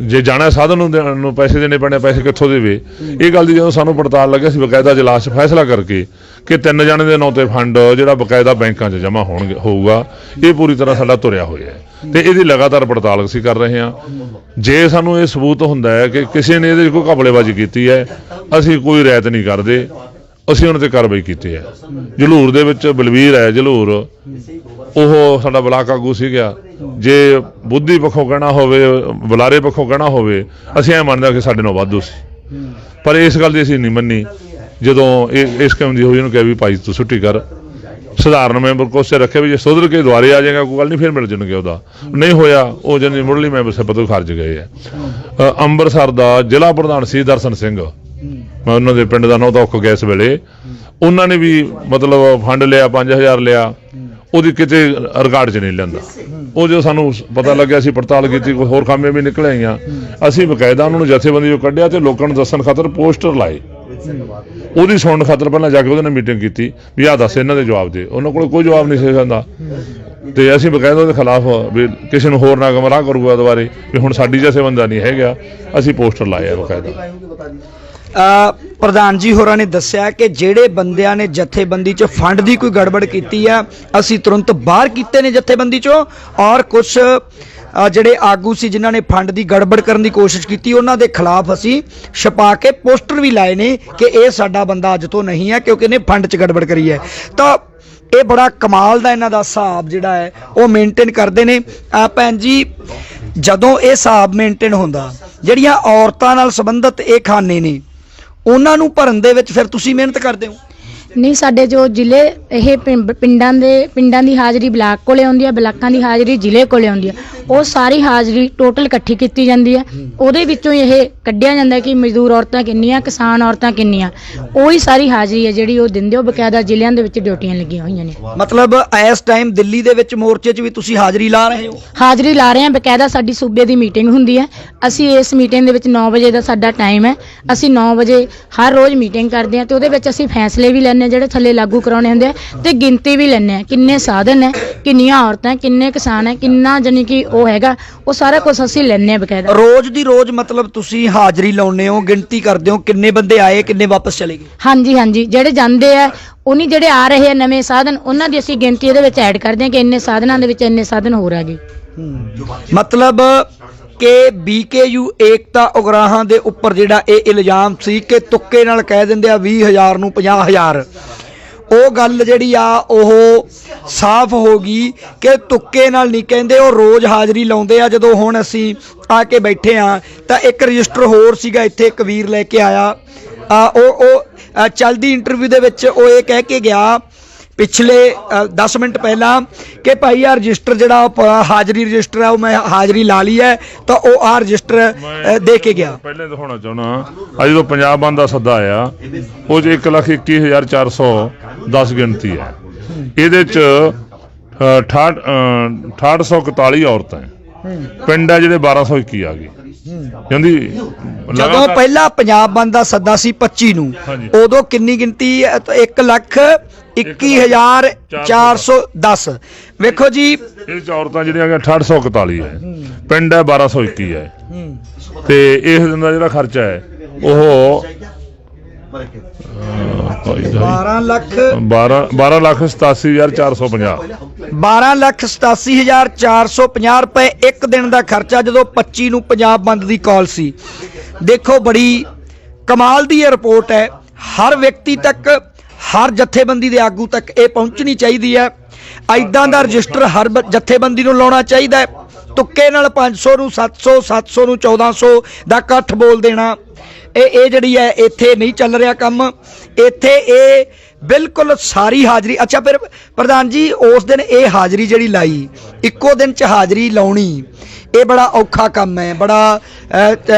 ਜੇ ਜਾਣਾ ਸਾਧਨ ਨੂੰ ਦੇਣ ਨੂੰ ਪੈਸੇ ਦੇਣੇ ਪੈਣੇ ਪੈਸੇ ਕਿੱਥੋਂ ਦੇਵੇ? ਇਹ ਗੱਲ ਦੀ ਜਦੋਂ ਸਾਨੂੰ ਪੜਤਾਲ ਲੱਗਿਆ ਸੀ ਬਕਾਇਦਾ ਜਲਾਸ 'ਚ ਫੈਸਲਾ ਕਰਕੇ ਕਿ ਤਿੰਨ ਜਣੇ ਦੇ ਨਾਂ ਤੇ ਫੰਡ ਜਿਹੜਾ ਬਕਾਇਦਾ ਬੈਂਕਾਂ 'ਚ ਜਮ੍ਹਾਂ ਹੋਣਗੇ ਹੋਊਗਾ, ਇਹ ਪੂਰੀ ਤਰ੍ਹਾਂ ਸਾਡਾ ਤੁਰਿਆ ਹੋਇਆ ਹੈ। ਤੇ ਇਹਦੀ ਲਗਾਤਾਰ ਪੜਤਾਲ ਅਸੀਂ ਕਰ ਰਹੇ ਹਾਂ। ਜੇ ਸਾਨੂੰ ਇਹ ਸਬੂਤ ਹੁੰਦਾ ਹੈ ਕਿ ਕਿਸੇ ਨੇ ਇਹਦੇ 'ਚ ਕੋਈ ਘਪਲੇਬਾਜ਼ੀ ਕੀਤੀ ਹੈ, ਅਸੀਂ ਕੋਈ ਰਿਆਇਤ ਨਹੀਂ ਕਰਦੇ। ਅਸੀਂ ਉਹਨਾਂ ਤੇ ਕਾਰਵਾਈ ਕੀਤੀ ਹੈ। ਜਲੂਰ ਦੇ ਵਿੱਚ ਬਲਵੀਰ ਹੈ, ਜਲੂਰ। ਉਹ ਸਾਡਾ ਬਲਾਕ ਆਗੂ ਸੀਗਾ। ਜੇ ਬੁੱਧੀ ਪੱਖੋਂ ਕਹਿਣਾ ਹੋਵੇ, ਬੁਲਾਰੇ ਪੱਖੋਂ ਕਹਿਣਾ ਹੋਵੇ, ਅਸੀਂ ਇਹ ਮੰਨਦੇ ਹਾਂ ਕਿ ਸਾਡੇ ਨਾਲ ਵਾਧੂ ਸੀ। ਪਰ ਇਸ ਗੱਲ ਦੀ ਅਸੀਂ ਨਹੀਂ ਮੰਨੀ। ਜਦੋਂ ਇਹ ਇਸ ਕੰਮ ਦੀ ਹੋਈ, ਉਹਨੂੰ ਕਿਹਾ ਵੀ ਭਾਈ ਤੂੰ ਛੁੱਟੀ ਕਰ। ਸਧਾਰਨ ਮੈਂਬਰ ਕੋਸੇ ਰੱਖਿਆ ਵੀ ਜੇ ਸੁਧਰ ਕੇ ਦੁਆਰੇ ਆ ਜਾਏਗਾ, ਕੋਈ ਗੱਲ ਨਹੀਂ, ਫਿਰ ਮਿਲ ਜਾਣਗੇ ਉਹਦਾ। ਨਹੀਂ ਹੋਇਆ, ਉਹ ਜਨ ਮੁਰਲੀ ਮੈਂਬਰ ਸਭ ਤੋਂ ਖਰਚ ਗਏ ਆ। ਅੰਮ੍ਰਿਤਸਰ ਦਾ ਜ਼ਿਲ੍ਹਾ ਪ੍ਰਧਾਨ ਸੀ ਦਰਸ਼ਨ ਸਿੰਘ। ਮੈਂ ਉਹਨਾਂ ਦੇ ਪਿੰਡ ਦਾ ਨਾਂ ਤਾਂ ਔਖ ਗਿਆ ਇਸ ਵੇਲੇ। ਉਹਨਾਂ ਨੇ ਵੀ ਮਤਲਬ ਫੰਡ ਲਿਆ 5000 ਲਿਆ। ਉਹਦੀ ਕਿਤੇ ਰਿਕਾਰਡ 'ਚ ਨਹੀਂ ਲੈਂਦਾ। ਉਹ ਜੋ ਸਾਨੂੰ ਪਤਾ ਲੱਗਿਆ ਸੀ ਪੜਤਾਲ ਕੀਤੀ, ਕੋਈ ਹੋਰ ਖਾਮੇ ਵੀ ਨਿਕਲ ਆਈਆਂ। ਅਸੀਂ ਬਕਾਇਦਾ ਉਹਨਾਂ ਨੂੰ ਜਥੇਬੰਦੀ ਚੋਂ ਕੱਢਿਆ ਤੇ ਲੋਕਾਂ ਨੂੰ ਦੱਸਣ ਖਾਤਰ ਪੋਸਟਰ ਲਾਏ। ਉਹਦੀ ਸੁਣਨ ਖਾਤਰ ਪਹਿਲਾਂ ਜਾ ਕੇ ਉਹਦੇ ਨਾਲ ਮੀਟਿੰਗ ਕੀਤੀ, ਵੀ ਆਹ ਦੱਸ, ਇਹਨਾਂ ਦੇ ਜਵਾਬ ਦੇ। ਉਹਨਾਂ ਕੋਲ ਕੋਈ ਜਵਾਬ ਨਹੀਂ ਸੀ ਜਾਂਦਾ ਤੇ ਅਸੀਂ ਬਕਾਇਦਾ ਉਹਦੇ ਖਿਲਾਫ, ਵੀ ਕਿਸੇ ਨੂੰ ਹੋਰ ਨਾ ਗਮਰਾਹ ਕਰੂਗਾ ਦੁਬਾਰੇ, ਵੀ ਹੁਣ ਸਾਡੀ ਜੈਸੇ ਨਹੀਂ ਹੈਗਾ। ਅਸੀਂ ਪੋਸਟਰ ਲਾਇਆ ਬਕਾਇਦਾ। ਪ੍ਰਧਾਨ ਜੀ ਹੋਰਾਂ ਨੇ ਦੱਸਿਆ ਕਿ ਜਿਹੜੇ ਬੰਦਿਆਂ ਨੇ ਜਥੇਬੰਦੀ 'ਚ ਫੰਡ ਦੀ ਕੋਈ ਗੜਬੜ ਕੀਤੀ ਆ, ਅਸੀਂ ਤੁਰੰਤ ਬਾਹਰ ਕੀਤੇ ਨੇ ਜਥੇਬੰਦੀ 'ਚੋਂ ਔਰ ਕੁਝ ਜਿਹੜੇ ਆਗੂ ਸੀ ਜਿਨ੍ਹਾਂ ਨੇ ਫੰਡ ਦੀ ਗੜਬੜ ਕਰਨ ਦੀ ਕੋਸ਼ਿਸ਼ ਕੀਤੀ, ਉਹਨਾਂ ਦੇ ਖਿਲਾਫ ਅਸੀਂ ਛਪਾ ਕੇ ਪੋਸਟਰ ਵੀ ਲਾਏ ਨੇ ਕਿ ਇਹ ਸਾਡਾ ਬੰਦਾ ਅੱਜ ਤੋਂ ਨਹੀਂ ਹੈ ਕਿਉਂਕਿ ਇਹਨੇ ਫੰਡ 'ਚ ਗੜਬੜ ਕਰੀ ਹੈ। ਤਾਂ ਇਹ ਬੜਾ ਕਮਾਲ ਦਾ ਇਹਨਾਂ ਦਾ ਹਿਸਾਬ ਜਿਹੜਾ ਹੈ, ਉਹ ਮੇਨਟੇਨ ਕਰਦੇ ਨੇ। ਆ ਭੈਣ ਜੀ, ਜਦੋਂ ਇਹ ਹਿਸਾਬ ਮੇਨਟੇਨ ਹੁੰਦਾ, ਜਿਹੜੀਆਂ ਔਰਤਾਂ ਨਾਲ ਸੰਬੰਧਿਤ ਇਹ ਖਾਨੇ ਨੇ ਉਹਨਾਂ ਨੂੰ ਭਰਨ ਦੇ ਵਿੱਚ ਫਿਰ ਤੁਸੀਂ ਮਿਹਨਤ ਕਰਦੇ ਹੋ। ਨਹੀਂ ਸਾਡੇ ਜੋ ਜ਼ਿਲ੍ਹੇ ਇਹ ਪਿੰ- ਪਿੰਡਾਂ ਦੇ ਪਿੰਡਾਂ ਦੀ ਹਾਜ਼ਰੀ ਬਲਾਕ ਕੋਲੇ ਆਉਂਦੀ ਹੈ ਬਲਾਕਾਂ ਦੀ ਹਾਜ਼ਰੀ ਜ਼ਿਲ੍ਹੇ ਕੋਲੇ ਆਉਂਦੀ ਹੈ ਉਹ ਸਾਰੀ ਹਾਜ਼ਰੀ ਟੋਟਲ ਇਕੱਠੀ ਕੀਤੀ ਜਾਂਦੀ ਹੈ ਉਹਦੇ ਵਿੱਚੋਂ ਹੀ ਇਹ ਕੱਢਿਆ ਜਾਂਦਾ ਕਿ ਮਜ਼ਦੂਰ ਔਰਤਾਂ ਕਿੰਨੀਆਂ ਕਿਸਾਨ ਔਰਤਾਂ ਕਿੰਨੀਆਂ। ਉਹੀ ਸਾਰੀ ਹਾਜ਼ਰੀ ਹੈ ਜਿਹੜੀ ਉਹ ਦਿੰਦੇ ਹੋ ਬਕਾਇਦਾ ਜ਼ਿਲ੍ਹਿਆਂ ਦੇ ਵਿੱਚ ਡਿਊਟੀਆਂ ਲੱਗੀਆਂ ਹੋਈਆਂ ਨੇ। ਮਤਲਬ ਇਸ ਟਾਈਮ ਦਿੱਲੀ ਦੇ ਵਿੱਚ ਮੋਰਚੇ 'ਚ ਵੀ ਤੁਸੀਂ ਹਾਜ਼ਰੀ ਲਾ ਰਹੇ ਹੋ? ਹਾਜ਼ਰੀ ਲਾ ਰਹੇ ਹਾਂ ਬਕਾਇਦਾ ਸਾਡੀ ਸੂਬੇ ਦੀ ਮੀਟਿੰਗ ਹੁੰਦੀ ਹੈ। ਅਸੀਂ ਇਸ ਮੀਟਿੰਗ ਦੇ ਵਿੱਚ 9 ਵਜੇ ਦਾ ਸਾਡਾ ਟਾਈਮ ਹੈ। ਅਸੀਂ 9 ਵਜੇ ਹਰ ਰੋਜ਼ ਮੀਟਿੰਗ ਕਰਦੇ ਹਾਂ ਤੇ ਉਹਦੇ ਵਿੱਚ ਅਸੀਂ ਫੈਸਲੇ ਵੀ ਲੈਂਦੇ ਹਾਂ ਜਿਹੜੇ ਥੱਲੇ ਲਾਗੂ ਕਰਾਉਣੇ ਹੁੰਦੇ ਆ ਤੇ ਗਿਣਤੀ ਵੀ ਲੈਂਦੇ ਹਾਂ ਕਿੰਨੇ ਸਾਧਨ ਹੈ ਕਿੰਨੀਆਂ ਔਰਤਾਂ ਕਿੰਨੇ ਕਿਸਾਨ ਹੈ ਕਿੰਨਾ ਜਾਨੀ ਕਿ ਉਹ ਹੈਗਾ ਉਹ ਸਾਰਾ ਕੁਝ ਅਸੀਂ ਲੈਂਦੇ ਹਾਂ ਬਕਾਇਦਾ। ਰੋਜ਼ ਦੀ ਰੋਜ਼ ਮਤਲਬ ਤੁਸੀਂ ਹਾਜ਼ਰੀ ਲਾਉਂਦੇ ਹੋ ਗਿਣਤੀ ਕਰਦੇ ਹੋ ਕਿੰਨੇ ਬੰਦੇ ਆਏ ਕਿੰਨੇ ਵਾਪਸ ਚਲੇ ਗਏ? ਹਾਂਜੀ ਹਾਂਜੀ ਜਿਹੜੇ ਜਾਂਦੇ ਆ ਉਹਨੀ ਜਿਹੜੇ ਆ ਰਹੇ ਆ ਨਵੇਂ ਸਾਧਨ ਉਹਨਾਂ ਦੀ ਅਸੀਂ ਗਿਣਤੀ ਇਹਦੇ ਵਿੱਚ ਐਡ ਕਰਦੇ ਹਾਂ ਕਿ ਇੰਨੇ ਸਾਧਨਾਂ ਦੇ ਵਿੱਚ ਇੰਨੇ ਸਾਧਨ ਹੋਰ ਆ ਗਏ। ਮਤਲਬ ਕਿ BKU ਏਕਤਾ ਉਗਰਾਹਾਂ ਦੇ ਉੱਪਰ ਜਿਹੜਾ ਇਹ ਇਲਜ਼ਾਮ ਸੀ ਕਿ ਤੁੱਕੇ ਨਾਲ ਕਹਿ ਦਿੰਦੇ ਆ 20000 ਨੂੰ 50000 ਉਹ ਗੱਲ ਜਿਹੜੀ ਆ ਉਹ ਸਾਫ਼ ਹੋ ਗਈ ਕਿ ਤੁੱਕੇ ਨਾਲ ਨਹੀਂ ਕਹਿੰਦੇ ਉਹ ਰੋਜ਼ ਹਾਜ਼ਰੀ ਲਾਉਂਦੇ ਆ। ਜਦੋਂ ਹੁਣ ਅਸੀਂ ਆ ਕੇ ਬੈਠੇ ਆ ਤਾਂ ਇੱਕ ਰਜਿਸਟਰ ਹੋਰ ਸੀਗਾ ਇੱਥੇ ਇੱਕ ਵੀਰ ਲੈ ਕੇ ਆਇਆ। ਆ ਉਹ ਉਹ ਅ, ਚਲਦੀ ਇੰਟਰਵਿਊ ਦੇ ਵਿੱਚ ਉਹ ਇਹ ਕਹਿ ਕੇ ਗਿਆ ਪਿਛਲੇ 10 ਮਿੰਟ ਪਹਿਲਾਂ ਕਿ ਭਾਈ ਆ ਰਜਿਸਟਰ ਜਿਹੜਾ ਹਾਜ਼ਰੀ ਰਜਿਸਟਰ ਆ ਉਹ ਮੈਂ ਹਾਜ਼ਰੀ ਲਾ ਲਈ ਹੈ ਤਾਂ ਉਹ ਆ ਰਜਿਸਟਰ ਦੇ ਕੇ ਗਿਆ। ਪਹਿਲੇ ਦਿਖਾਉਣਾ ਚਾਹੁੰਦਾ ਅੱਜ ਜਦੋਂ ਪੰਜਾਬ ਬੰਦ ਦਾ ਸੱਦਾ ਆਇਆ ਉਹ 'ਚ 121410 ਗਿਣਤੀ ਹੈ। ਇਹਦੇ ਚ ਅ, 68 ਅ, 6841 ਔਰਤਾਂ ਪਿੰਡ ਹੈ ਜਿਹੜੇ 1221 ਆ ਗਏ। ਕਹਿੰਦੀ ਜਦੋਂ ਪਹਿਲਾ ਪੰਜਾਬ ਬੰਦ ਦਾ ਸੱਦਾ ਸੀ 25 ਨੂੰ। ਉਦੋਂ ਕਿੰਨੀ ਗਿਣਤੀ 1 ਲੱਖ 21410 ਵੇਖੋ ਜੀ। ਇਹ 'ਚ ਔਰਤਾਂ ਜਿਹੜੀਆਂ ਹੈਗੀਆਂ 6841 ਹੈ। ਪਿੰਡ ਹੈ 1221 ਹੈ। ਤੇ ਇਸ ਦਿਨ ਦਾ ਜਿਹੜਾ ਖਰਚਾ ਹੈ ਉਹ ਅ, ਭਾਈ ਦਾ 12 ਲੱਖ 12 12 ਲੱਖ 87450 12 ਲੱਖ 87450 ਰੁਪਏ ਇੱਕ ਦਿਨ ਦਾ ਖਰਚਾ ਜਦੋਂ 25 ਨੂੰ ਪੰਜਾਬ ਬੰਦ ਦੀ ਕਾਲ ਸੀ। ਦੇਖੋ ਬੜੀ ਕਮਾਲ ਦੀ ਇਹ ਰਿਪੋਰਟ ਹੈ। ਹਰ ਵਿਅਕਤੀ ਤੱਕ ਹਰ ਜਥੇਬੰਦੀ ਦੇ ਆਗੂ ਤੱਕ ਇਹ ਪਹੁੰਚਣੀ ਚਾਹੀਦੀ ਹੈ। ਐਦਾਂ ਦਾ ਰਜਿਸਟਰ ਹਰ ਬ- ਜਥੇਬੰਦੀ ਨੂੰ ਲਾਉਣਾ ਚਾਹੀਦਾ ਹੈ। ਤੁੱਕੇ ਨਾਲ 500 ਨੂੰ 700 700 ਨੂੰ 1400 ਦਾ ਇਕੱਠ ਬੋਲ ਦੇਣਾ। ਇਹ ਇਹ ਜਿਹੜੀ ਹੈ, ਇੱਥੇ ਨਹੀਂ ਚੱਲ ਰਿਹਾ ਕੰਮ। ਇੱਥੇ ਇਹ ਬਿਲਕੁਲ ਸਾਰੀ ਹਾਜ਼ਰੀ ਅੱਛਾ, ਫਿਰ ਪ੍ਰਧਾਨ ਜੀ, ਉਸ ਦਿਨ ਇਹ ਹਾਜ਼ਰੀ ਜਿਹੜੀ ਲਾਈ, ਇੱਕੋ ਦਿਨ ਚ ਹਾਜ਼ਰੀ ਲਾਉਣੀ। ਇਹ ਬੜਾ ਔਖਾ ਕੰਮ ਹੈ। ਬੜਾ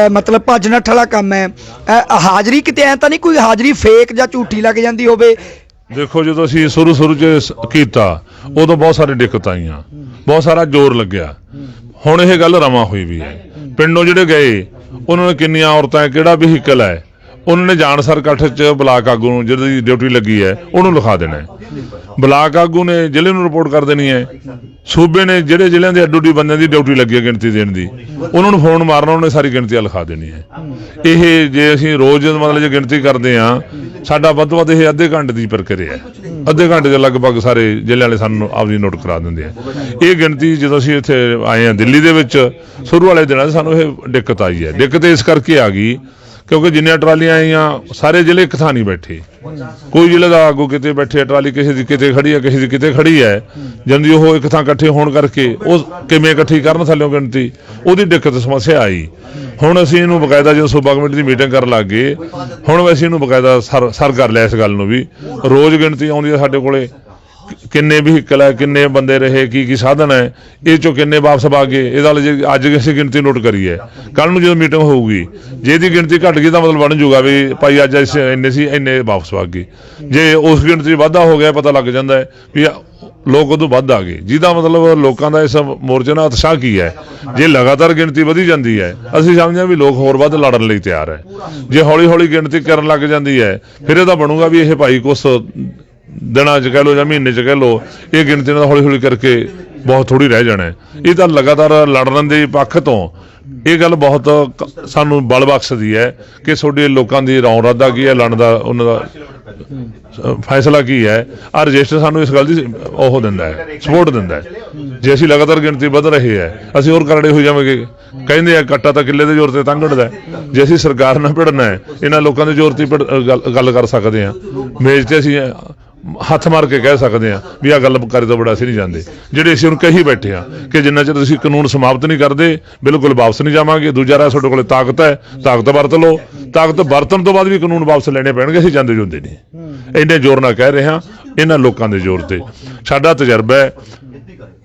ਮਤਲਬ ਭੱਜ ਨੱਠ ਵਾਲਾ ਕੰਮ ਹੈ। ਅ, ਹਾਜ਼ਰੀ ਕਿਤੇ ਐ ਤਾਂ ਨਹੀਂ ਕੋਈ ਹਾਜ਼ਰੀ ਫੇਕ ਜਾਂ ਝੂਠੀ ਲੱਗ ਜਾਂਦੀ ਹੋਵੇ? ਦੇਖੋ ਜਦੋਂ ਅਸੀਂ ਸ਼ੁਰੂ ਸ਼ੁਰੂ ਚ ਸ- ਕੀਤਾ ਉਦੋਂ ਬਹੁਤ ਸਾਰੇ ਦਿੱਕਤਾਂ ਆਈਆਂ। ਬਹੁਤ ਸਾਰਾ ਜ਼ੋਰ ਲੱਗਿਆ। ਹੁਣ ਇਹ ਗੱਲ ਰਵਾਂ ਹੋਈ ਵੀ ਹੈ। ਪਿੰਡੋਂ ਜਿਹੜੇ ਗਏ ਉਹਨਾਂ ਨੇ ਕਿੰਨੀਆਂ ਔਰਤਾਂ ਹੈ ਕਿਹੜਾ ਵਹੀਕਲ ਹੈ? ਉਹਨਾਂ ਨੇ ਜਾਣਸਰ ਇਕੱਠ ਚ ਬਲਾਕ ਆਗੂ ਨੂੰ ਜਿਹਦੀ ਡਿਊਟੀ ਲੱਗੀ ਹੈ, ਉਹਨੂੰ ਲਿਖਾ ਦੇਣਾ ਹੈ। ਬਲਾਕ ਆਗੂ ਨੇ ਜ਼ਿਲ੍ਹੇ ਨੂੰ ਰਿਪੋਰਟ ਕਰ ਦੇਣੀ ਹੈ। ਸੂਬੇ ਨੇ ਜਿਹੜੇ ਜ਼ਿਲ੍ਹਿਆਂ ਦੇ ਅੱਡੂ ਅੱਡੀ ਬੰਦਿਆਂ ਦੀ ਡਿਊਟੀ ਲੱਗੀ ਹੈ ਗਿਣਤੀ ਦੇਣ ਦੀ, ਉਹਨਾਂ ਨੂੰ ਫੋਨ ਮਾਰਨਾ, ਉਹਨੇ ਸਾਰੀ ਗਿਣਤੀ ਲਿਖਾ ਦੇਣੀ ਹੈ। ਇਹ ਜੇ ਅਸੀਂ ਰੋਜ਼ ਮਤਲਬ ਜੇ ਗਿਣਤੀ ਕਰਦੇ ਆ ਸਾਡਾ ਵੱਧ ਤੋਂ ਵੱਧ ਇਹ ਅੱਧੇ ਘੰਟੇ ਦੀ ਪ੍ਰਕਿਰਿਆ ਹੈ। ਅੱਧੇ ਘੰਟੇ ਦੇ ਲਗਭਗ ਸਾਰੇ ਜ਼ਿਲ੍ਹੇ ਵਾਲੇ ਸਾਨੂੰ ਆਪਦੀ ਨੋਟ ਕਰਾ ਦਿੰਦੇ ਆ। ਇਹ ਗਿਣਤੀ ਜਦੋਂ ਅਸੀਂ ਇੱਥੇ ਆਏ ਆ ਦਿੱਲੀ ਦੇ ਵਿੱਚ, ਸ਼ੁਰੂ ਵਾਲੇ ਦਿਨਾਂ 'ਚ ਸਾਨੂੰ ਇਹ ਦਿੱਕਤ ਆਈ ਹੈ। ਦਿੱਕਤ ਇਸ ਕਰਕੇ ਆ ਗਈ ਕਿਉਂਕਿ ਜਿੰਨੀਆਂ ਟਰਾਲੀਆਂ ਆਈਆਂ ਸਾਰੇ ਜ਼ਿਲ੍ਹੇ ਇੱਕ ਥਾਂ ਨਹੀਂ ਬੈਠੇ। ਕੋਈ ਜ਼ਿਲ੍ਹੇ ਦਾ ਆਗੂ ਕਿਤੇ ਬੈਠੇ ਆ, ਟਰਾਲੀ ਕਿਸੇ ਦੀ ਕਿਤੇ ਖੜੀ ਹੈ ਕਿਸੇ ਦੀ ਕਿਤੇ ਖੜੀ ਹੈ ਜੰਦੀ ਉਹ ਇੱਕ ਥਾਂ ਇਕੱਠੇ ਹੋਣ ਕਰਕੇ ਉਹ ਕਿਵੇਂ ਇਕੱਠੀ ਕਰਨ ਥੱਲਿਓਂ ਗਿਣਤੀ ਉਹਦੀ ਦਿੱਕਤ ਸਮੱਸਿਆ ਆਈ। ਹੁਣ ਅਸੀਂ ਇਹਨੂੰ ਬਕਾਇਦਾ ਜਦੋਂ ਸੂਬਾ ਕਮੇਟੀ ਦੀ ਮੀਟਿੰਗ ਕਰਨ ਲੱਗ ਗਏ ਹੁਣ ਅਸੀਂ ਇਹਨੂੰ ਬਕਾਇਦਾ ਸਰ ਸਰ ਕਰ ਲਿਆ ਇਸ ਗੱਲ ਨੂੰ ਵੀ। ਰੋਜ਼ ਗਿਣਤੀ ਆਉਂਦੀ ਹੈ ਸਾਡੇ ਕੋਲੇ। ਕਿੰਨੇ ਵਹੀਕਲ ਹੈ, ਕਿੰਨੇ ਬੰਦੇ ਰਹੇ, ਕੀ ਕੀ ਸਾਧਨ ਹੈ, ਇਹ ਚੋਂ ਕਿੰਨੇ ਵਾਪਸ ਆ ਗਏ? ਇਹਦਾ ਜੇ ਅੱਜ ਅਸੀਂ ਗਿਣਤੀ ਨੋਟ ਕਰੀਏ ਹੈ। ਕੱਲ ਨੂੰ ਜਦੋਂ ਮੀਟਿੰਗ ਹੋਊਗੀ, ਜੇ ਇਹਦੀ ਗਿਣਤੀ ਘਟ ਗਈ ਤਾਂ ਮਤਲਬ ਬਣ ਜਾਊਗਾ ਵੀ ਭਾਈ ਅੱਜ ਅਸੀਂ ਇੰਨੇ ਸੀ, ਇੰਨੇ ਵਾਪਸ ਆ ਗਏ। ਜੇ ਉਸ ਗਿਣਤੀ ਵਾਧਾ ਹੋ ਗਿਆ, ਪਤਾ ਲੱਗ ਜਾਂਦਾ ਹੈ ਵੀ ਲੋਕ ਉਦੋਂ ਵੱਧ ਆ ਗਏ। ਜਿਹਦਾ ਮਤਲਬ ਲੋਕਾਂ ਦਾ ਇਸ ਮੋਰਚੇ ਨਾਲ ਉਤਸ਼ਾਹ ਕੀ ਹੈ? ਜੇ ਲਗਾਤਾਰ ਗਿਣਤੀ ਵਧੀ ਜਾਂਦੀ ਹੈ, ਅਸੀਂ ਸਮਝਦੇ ਹਾਂ ਵੀ ਲੋਕ ਹੋਰ ਵੱਧ ਲੜਨ ਲਈ ਤਿਆਰ ਹੈ। ਜੇ ਹੌਲੀ ਹੌਲੀ ਗਿਣਤੀ ਕਰਨ ਲੱਗ ਜਾਂਦੀ ਹੈ, ਫਿਰ ਇਹਦਾ ਬਣੂਗਾ ਵੀ ਇਹ ਭਾਈ ਕੁਛ ਦਿਨਾਂ ਚ ਕਹਿ ਲੋ ਜਾਂ ਮਹੀਨੇ ਚ ਕਹਿ ਲੋ ਇਹ ਗਿਣਤੀ ਨਾਲ ਹੌਲੀ ਹੌਲੀ ਕਰਕੇ ਬਹੁਤ ਥੋੜੀ ਰਹਿ ਜਾਣਾ ਇਹ ਤਾਂ ਲਗਾਤਾਰ ਲੜਨ ਦੇ ਪੱਖ ਤੋਂ ਇਹ ਗੱਲ ਬਹੁਤ ਸਾਨੂੰ ਬਲ ਬਖਸ਼ਦੀ ਹੈ ਕਿ ਤੁਹਾਡੇ ਲੋਕਾਂ ਦੀ ਰੌਂ ਰੱਦਾ ਕੀ ਹੈ, ਲੜਨ ਦਾ ਉਹਨਾਂ ਦਾ ਫੈਸਲਾ ਕੀ ਹੈ। ਆ ਰਜਿਸਟਰ ਸਾਨੂੰ ਇਸ ਗੱਲ ਦੀ ਉਹ ਦਿੰਦਾ ਹੈ, ਸਪੋਰਟ ਦਿੰਦਾ ਹੈ। ਜੇ ਅਸੀਂ ਲਗਾਤਾਰ ਗਿਣਤੀ ਵਧ ਰਹੀ ਹੈ, ਅਸੀਂ ਹੋਰ ਕਰੜੇ ਹੋ ਜਾਵਾਂਗੇ। ਕਹਿੰਦੇ ਆ ਕੱਟਾ ਤਾਂ ਕਿੱਲੇ ਦੇ ਜ਼ੋਰ ਤੇ ਤੰਗੜਦਾ ਜੇ ਅਸੀਂ ਸਰਕਾਰ ਨਾਲ ਭਿੜਨਾ ਹੈ, ਇਹਨਾਂ ਲੋਕਾਂ ਦੇ ਜ਼ੋਰ ਤੇ ਭਿੜ- ਗੱਲ- ਗੱਲ ਕਰ ਸਕਦੇ ਹਾਂ। ਮੇਜ਼ ਤੇ ਅਸੀਂ ਹੱਥ ਮਾਰ ਕੇ ਕਹਿ ਸਕਦੇ ਹਾਂ ਵੀ ਆ ਗੱਲ ਕਰੇ ਤੋਂ ਬੜਾ ਅਸੀਂ ਨਹੀਂ ਜਾਂਦੇ। ਜਿਹੜੇ ਅਸੀਂ ਹੁਣ ਕਹੀ ਬੈਠੇ ਹਾਂ ਕਿ ਜਿੰਨਾ ਚਿਰ ਤੁਸੀਂ ਕਾਨੂੰਨ ਸਮਾਪਤ ਨਹੀਂ ਕਰਦੇ, ਬਿਲਕੁਲ ਵਾਪਸ ਨਹੀਂ ਜਾਵਾਂਗੇ। ਦੂਜਾ ਰਾਹ ਤੁਹਾਡੇ ਕੋਲੇ ਤਾਕਤ ਹੈ, ਤਾਕਤ ਵਰਤ ਲਓ। ਤਾਕਤ ਵਰਤਣ ਤੋਂ ਬਾਅਦ ਵੀ ਕਾਨੂੰਨ ਵਾਪਸ ਲੈਣੇ ਪੈਣਗੇ, ਅਸੀਂ ਜਾਂਦੇ ਜੁੰਦੇ ਨਹੀਂ। ਇੰਨੇ ਜ਼ੋਰ ਨਾਲ ਕਹਿ ਰਹੇ ਹਾਂ, ਇਹਨਾਂ ਲੋਕਾਂ ਦੇ ਜ਼ੋਰ ਤੇ। ਸਾਡਾ ਤਜਰਬਾ ਹੈ,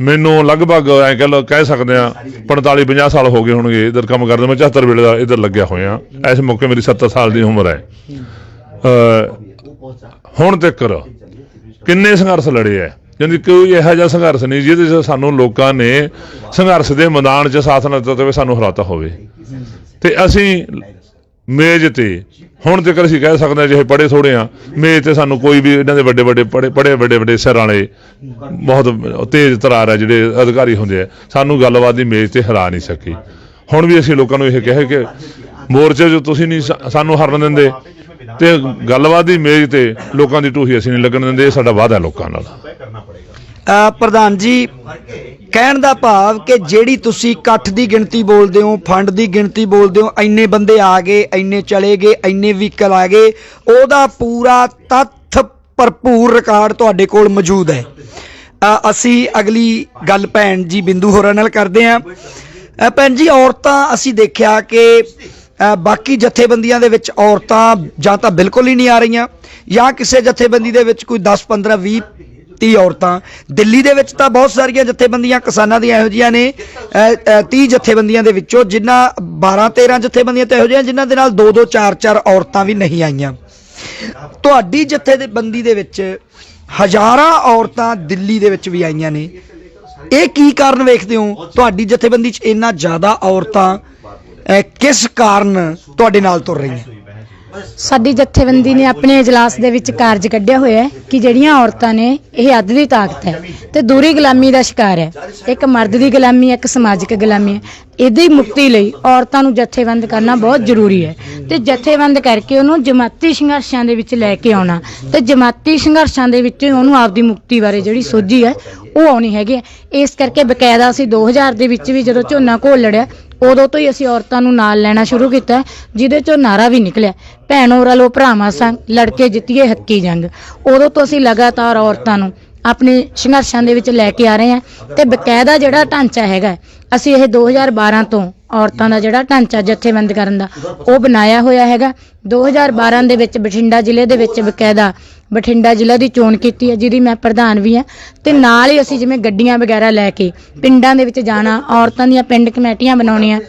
ਮੈਨੂੰ ਲਗਭਗ ਐ ਕਹਿ ਕਹਿ ਸਕਦੇ ਆ 45 50 ਸਾਲ ਹੋ ਗਏ ਹੋਣਗੇ, ਇਧਰ ਕੰਮ ਕਰਦੇ, ਮੈਂ 74 ਵੇਲੇ ਦਾ ਇਧਰ ਲੱਗਿਆ ਹੋਇਆ। ਇਸ ਮੌਕੇ ਮੇਰੀ 70 ਸਾਲ ਦੀ ਉਮਰ ਹੈ। ਹੁਣ ਤੱਕ ਕਿੰਨੇ ਸੰਘਰਸ਼ ਲੜੇ ਐ? ਜਾਂਦੀ ਕੋਈ ਇਹੋ ਜਿਹਾ ਸੰਘਰਸ਼ ਨਹੀਂ ਜਿਹਦੇ 'ਚ ਸਾਨੂੰ ਲੋਕਾਂ ਨੇ ਸੰਘਰਸ਼ ਦੇ ਮੈਦਾਨ 'ਚ ਸਾਥ ਨਾ ਦਿੱਤਾ ਹੋਵੇ ਸਾਨੂੰ ਹਰਾਤਾ ਹੋਵੇ। ਤੇ ਅਸੀਂ ਮੇਜ਼ ਤੇ ਹੁਣ ਤੱਕ ਅਸੀਂ ਕਹਿ ਸਕਦੇ ਹਾਂ ਜਿਹੇ ਪੜੇ ਥੋੜੇ ਆ ਮੇਜ਼ ਤੇ ਸਾਨੂੰ ਕੋਈ ਵੀ ਇਹਨਾਂ ਦੇ ਵੱਡੇ ਵੱਡੇ ਪੜੇ ਪੜੇ ਵੱਡੇ ਵੱਡੇ ਸਿਰ ਵਾਲੇ ਬਹੁਤ ਤੇਜ਼ ਤਰਾਰ ਆ ਜਿਹੜੇ ਅਧਿਕਾਰੀ ਹੁੰਦੇ ਆ, ਸਾਨੂੰ ਗੱਲਬਾਤ ਦੀ ਮੇਜ਼ ਤੇ ਹਰਾ ਨਹੀਂ ਸਕੀ। ਹੁਣ ਵੀ ਅਸੀਂ ਲੋਕਾਂ ਨੂੰ ਇਹ ਕਹੇ ਕਿ ਮੋਰਚੇ 'ਚ ਤੁਸੀਂ ਨਹੀਂ ਸਾਨੂੰ ਹਰਨ ਦਿੰਦੇ ਤੇ ਗੱਲਬਾਤ ਦੀ ਮੇਜ਼ ਤੇ ਲੋਕਾਂ ਦੀ ਟੂਹੀ ਅਸੀਂ ਨਹੀਂ ਲੱਗਣ ਦਿੰਦੇ ਇਹ ਸਾਡਾ ਵਾਅਦਾ ਲੋਕਾਂ ਨਾਲ। ਪ੍ਰਧਾਨ ਜੀ ਕਹਿਣ ਦਾ ਭਾਵ ਕਿ ਜਿਹੜੀ ਤੁਸੀਂ ਇਕੱਠ ਦੀ ਗਿਣਤੀ ਬੋਲਦੇ ਹੋ ਫੰਡ ਦੀ ਗਿਣਤੀ ਬੋਲਦੇ ਹੋ ਇੰਨੇ ਬੰਦੇ ਆ ਗਏ ਇੰਨੇ ਚਲੇ ਗਏ ਇੰਨੇ ਵਹੀਕਲ ਆ ਗਏ ਉਹਦਾ ਪੂਰਾ ਤੱਥ ਭਰਪੂਰ ਰਿਕਾਰਡ ਤੁਹਾਡੇ ਕੋਲ ਮੌਜੂਦ ਹੈ। ਅਸੀਂ ਅਗਲੀ ਗੱਲ ਭੈਣ ਜੀ ਬਿੰਦੂ ਹੋਰਾਂ ਨਾਲ ਕਰਦੇ ਹਾਂ। ਅ, ਭੈਣ ਜੀ ਔਰਤਾਂ ਅਸੀਂ ਦੇਖਿਆ ਕਿ ਬਾਕੀ ਜਥੇਬੰਦੀਆਂ ਦੇ ਵਿੱਚ ਔਰਤਾਂ ਜਾਂ ਤਾਂ ਬਿਲਕੁਲ ਹੀ ਨਹੀਂ ਆ ਰਹੀਆਂ ਜਾਂ ਕਿਸੇ ਜਥੇਬੰਦੀ ਦੇ ਵਿੱਚ ਕੋਈ 10 15 20 30 ਔਰਤਾਂ। ਦਿੱਲੀ ਦੇ ਵਿੱਚ ਤਾਂ ਬਹੁਤ ਸਾਰੀਆਂ ਜਥੇਬੰਦੀਆਂ ਕਿਸਾਨਾਂ ਦੀਆਂ ਇਹੋ ਜਿਹੀਆਂ ਨੇ 30 ਜਥੇਬੰਦੀਆਂ ਦੇ ਵਿੱਚੋਂ ਜਿਨ੍ਹਾਂ 12 13 ਜਥੇਬੰਦੀਆਂ ਤਾਂ ਇਹੋ ਜਿਹੀਆਂ ਜਿਨ੍ਹਾਂ ਦੇ ਨਾਲ 2 2 4 4 ਔਰਤਾਂ ਵੀ ਨਹੀਂ ਆਈਆਂ। ਤੁਹਾਡੀ ਜਥੇਬੰਦੀ ਦੇ ਵਿੱਚ ਹਜ਼ਾਰਾਂ ਔਰਤਾਂ ਦਿੱਲੀ ਦੇ ਵਿੱਚ ਵੀ ਆਈਆਂ ਨੇ। ਇਹ ਕੀ ਕਾਰਨ ਵੇਖਦੇ ਹੋ? ਤੁਹਾਡੀ ਜਥੇਬੰਦੀ 'ਚ ਇੰਨਾ ਜ਼ਿਆਦਾ ਔਰਤਾਂ ਅਹ, ਕਿਸ ਕਾਰਨ ਤੁਹਾਡੇ ਨਾਲ ਤੁਰ ਰਹੀਆਂ ਸਾਡੀ ਜਥੇਬੰਦੀ ਨੇ ਆਪਣੇ ਇਜਲਾਸ ਦੇ ਵਿੱਚ ਕਾਰਜ ਕੱਢਿਆ ਹੋਇਆ ਹੈ ਕਿ ਜਿਹੜੀਆਂ ਔਰਤਾਂ ਨੇ ਇਹ ਅੱਧ ਦੀ ਤਾਕਤ ਹੈ ਤੇ ਦੂਰੀ ਗੁਲਾਮੀ ਦਾ ਸ਼ਿਕਾਰ ਹੈ। ਇੱਕ ਮਰਦ ਦੀ ਗੁਲਾਮੀ ਹੈ ਇੱਕ ਸਮਾਜਿਕ ਗੁਲਾਮੀ ਹੈ। ਇਹਦੀ ਮੁਕਤੀ ਲਈ ਔਰਤਾਂ ਨੂੰ ਜਥੇਬੰਦ ਕਰਨਾ ਬਹੁਤ ਜ਼ਰੂਰੀ ਹੈ ਤੇ ਜਥੇਬੰਦ ਕਰਕੇ ਉਹਨੂੰ ਜਮਾਤੀ ਸੰਘਰਸ਼ਾਂ ਦੇ ਵਿੱਚ ਲੈ ਕੇ ਆਉਣਾ ਤੇ ਜਮਾਤੀ ਸੰਘਰਸ਼ਾਂ ਦੇ ਵਿੱਚ ਉਹਨੂੰ ਆਪਦੀ ਮੁਕਤੀ ਬਾਰੇ ਜਿਹੜੀ ਸੋਝੀ ਹੈ ਉਹ ਆਉਣੀ ਹੈਗੀ ਹੈ। ਇਸ ਕਰਕੇ ਬਕਾਇਦਾ ਅਸੀਂ 2000 ਦੇ ਵਿੱਚ ਵੀ ਜਦੋਂ ਝੋਨਾ ਘੋਲ ਲੜਿਆ ਉਦੋਂ ਤੋਂ ਹੀ ਅਸੀਂ ਔਰਤਾਂ ਨੂੰ ਨਾਲ ਲੈਣਾ ਸ਼ੁਰੂ ਕੀਤਾ ਹੈ, ਜਿਹਦੇ ਚੋਂ ਨਾਰਾ ਵੀ ਨਿਕਲਿਆ। ਭੈਣੋ ਰਲੋ ਭਰਾਵਾਂ ਸੰਗ ਲੜ ਜਿੱਤੀਏ ਹੱਕੀ ਜੰਗ। ਉਦੋਂ ਤੋਂ ਅਸੀਂ ਲਗਾਤਾਰ ਔਰਤਾਂ ਨੂੰ ਆਪਣੇ ਸੰਘਰਸ਼ਾਂ ਦੇ ਵਿੱਚ ਲੈ ਕੇ ਆ ਰਹੇ ਹਾਂ ਤੇ ਬਕਾਇਦਾ ਜਿਹੜਾ ਢਾਂਚਾ ਹੈਗਾ ਹੈ, ਅਸੀਂ ਇਹ 2012 ਤੋਂ ਔਰਤਾਂ ਦਾ ਜਿਹੜਾ ਢਾਂਚਾ ਜਥੇਬੰਦ ਕਰਨ ਦਾ ਉਹ ਬਣਾਇਆ ਹੋਇਆ ਹੈਗਾ। 2012 ਦੇ ਵਿੱਚ ਬਠਿੰਡਾ ਜ਼ਿਲ੍ਹੇ ਦੇ ਵਿੱਚ ਬਕਾਇਦਾ ਬਠਿੰਡਾ ਜ਼ਿਲ੍ਹਾ ਦੀ ਚੋਣ ਕੀਤੀ ਹੈ, ਜਿਹਦੀ ਮੈਂ ਪ੍ਰਧਾਨ ਵੀ ਹਾਂ। ਤੇ ਨਾਲ ਹੀ ਅਸੀਂ ਜਿਵੇਂ ਗੱਡੀਆਂ ਵਗੈਰਾ ਲੈ ਕੇ ਪਿੰਡਾਂ ਦੇ ਵਿੱਚ ਜਾਣਾ, ਔਰਤਾਂ ਦੀਆਂ ਪਿੰਡ ਕਮੇਟੀਆਂ ਬਣਾਉਣੀਆਂ,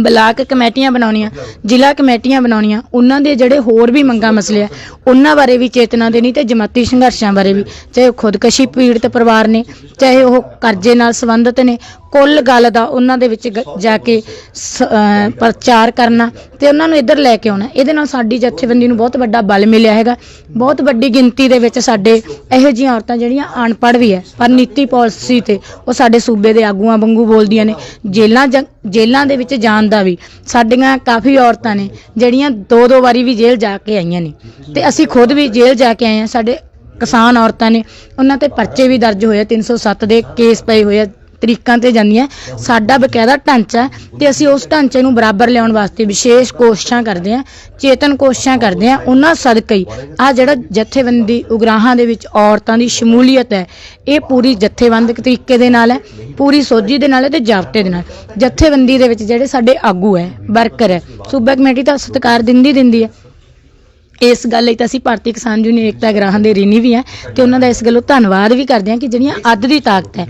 ਬਲਾਕ ਕਮੇਟੀਆਂ ਬਣਾਉਣੀਆਂ, ਜ਼ਿਲ੍ਹਾ ਕਮੇਟੀਆਂ ਬਣਾਉਣੀਆਂ, ਉਹਨਾਂ ਦੇ ਜਿਹੜੇ ਹੋਰ ਵੀ ਮੰਗਾਂ ਮਸਲੇ ਆ, ਉਹਨਾਂ ਬਾਰੇ ਵੀ ਚੇਤਨਾ ਦੇਣੀ ਤੇ ਜਮਾਤੀ ਸੰਘਰਸ਼ਾਂ ਬਾਰੇ ਵੀ, ਚਾਹੇ ਉਹ ਖੁਦਕਸ਼ੀ ਪੀੜਤ ਪਰਿਵਾਰ ਨੇ, ਚਾਹੇ ਉਹ ਕਰਜ਼ੇ ਨਾਲ ਸੰਬੰਧਿਤ ਨੇ ਕੁੱਲ ਗੱਲ ਦਾ ਉਹਨਾਂ ਦੇ ਵਿੱਚ ਗ- ਜਾ ਕੇ ਸ- ਅਹ ਪ੍ਰਚਾਰ ਕਰਨਾ ਤੇ ਉਹਨਾਂ ਨੂੰ ਇੱਧਰ ਲੈ ਕੇ ਆਉਣਾ। ਇਹਦੇ ਨਾਲ ਸਾਡੀ ਜਥੇਬੰਦੀ ਨੂੰ ਬਹੁਤ ਵੱਡਾ ਬਲ ਮਿਲਿਆ ਹੈਗਾ। ਬਹੁਤ ਵੱਡੀ ਗਿਣਤੀ ਦੇ ਵਿੱਚ ਸਾਡੇ ਇਹੋ ਜਿਹੀਆਂ ਔਰਤਾਂ ਜਿਹੜੀਆਂ ਅਨਪੜ੍ਹ ਵੀ ਹੈ ਪਰ ਨੀਤੀ ਪਾਲਿਸੀ ਤੇ ਉਹ ਸਾਡੇ ਸੂਬੇ ਦੇ ਆਗੂਆਂ ਵਾਂਗੂ ਬੋਲਦੀਆਂ ਨੇ। ਜੇਲਾਂ ਜ- ਜੇਲਾਂ ਦੇ ਵਿੱਚ ਜਾਣ ਦਾ ਵੀ ਸਾਡੀਆਂ ਕਾਫੀ ਔਰਤਾਂ ਨੇ ਜਿਹੜੀਆਂ ਦੋ ਦੋ ਵਾਰੀ ਵੀ ਜੇਲ੍ਹ ਜਾ ਕੇ ਆਈਆਂ ਨੇ। ਤੇ ਅਸੀਂ ਖੁਦ ਵੀ ਜੇਲ੍ਹ ਜਾ ਕੇ ਆਏ ਹਾਂ। ਸਾਡੇ ਕਿਸਾਨ ਔਰਤਾਂ ਨੇ ਉਹਨਾਂ ਤੇ ਪਰਚੇ ਵੀ ਦਰਜ ਹੋਏ ਆ, 307 ਦੇ ਕੇਸ ਪਏ ਹੋਏ ਆ। ਤਰੀਕਾਂ ਤੇ ਜਾਂਦੀਆਂ। ਸਾਡਾ ਬਕਾਇਦਾ ਢਾਂਚਾ ਹੈ ਤੇ ਅਸੀਂ ਉਸ ਢਾਂਚੇ ਨੂੰ ਬਰਾਬਰ ਲਿਆਉਣ ਵਾਸਤੇ ਵਿਸ਼ੇਸ਼ ਕੋਸ਼ਿਸ਼ਾਂ ਕਰਦੇ ਹਾਂ, ਚੇਤਨ ਕੋਸ਼ਿਸ਼ਾਂ ਕਰਦੇ ਹਾਂ, ਉਹਨਾਂ ਸਦਕਾ ਹੀ ਆ ਜਿਹੜਾ ਜਥੇਬੰਦੀ ਉਗਰਾਹਾਂ ਦੇ ਵਿੱਚ ਔਰਤਾਂ ਦੀ ਸ਼ਮੂਲੀਅਤ ਹੈ, ਇਹ ਪੂਰੀ ਜਥੇਬੰਦਕ ਤਰੀਕੇ ਦੇ ਨਾਲ ਹੈ, ਪੂਰੀ ਸੋਝੀ ਦੇ ਨਾਲ ਹੈ ਤੇ ਜਾਬਤੇ ਦੇ ਨਾਲ। ਜਥੇਬੰਦੀ ਦੇ ਵਿੱਚ ਜਿਹੜੇ ਸਾਡੇ ਆਗੂ ਹੈ, ਵਰਕਰ ਹੈ, ਸੂਬਾ ਕਮੇਟੀ ਤਾਂ ਸਤਿਕਾਰ ਦਿੰਦੀ ਦਿੰਦੀ ਹੈ। ਇਸ ਗੱਲ ਲਈ ਤਾਂ ਅਸੀਂ ਭਾਰਤੀ ਕਿਸਾਨ ਯੂਨੀਅਨ ਏਕਤਾ ਗ੍ਰਾਹਾਂ ਦੇ ਰਿਣੀ ਵੀ ਆ ਤੇ ਉਹਨਾਂ ਦਾ ਇਸ ਗੱਲੋਂ ਧੰਨਵਾਦ ਵੀ ਕਰਦੇ ਹਾਂ ਕਿ ਜਿਹੜੀਆਂ ਅੱਧ ਦੀ ਤਾਕਤ ਹੈ,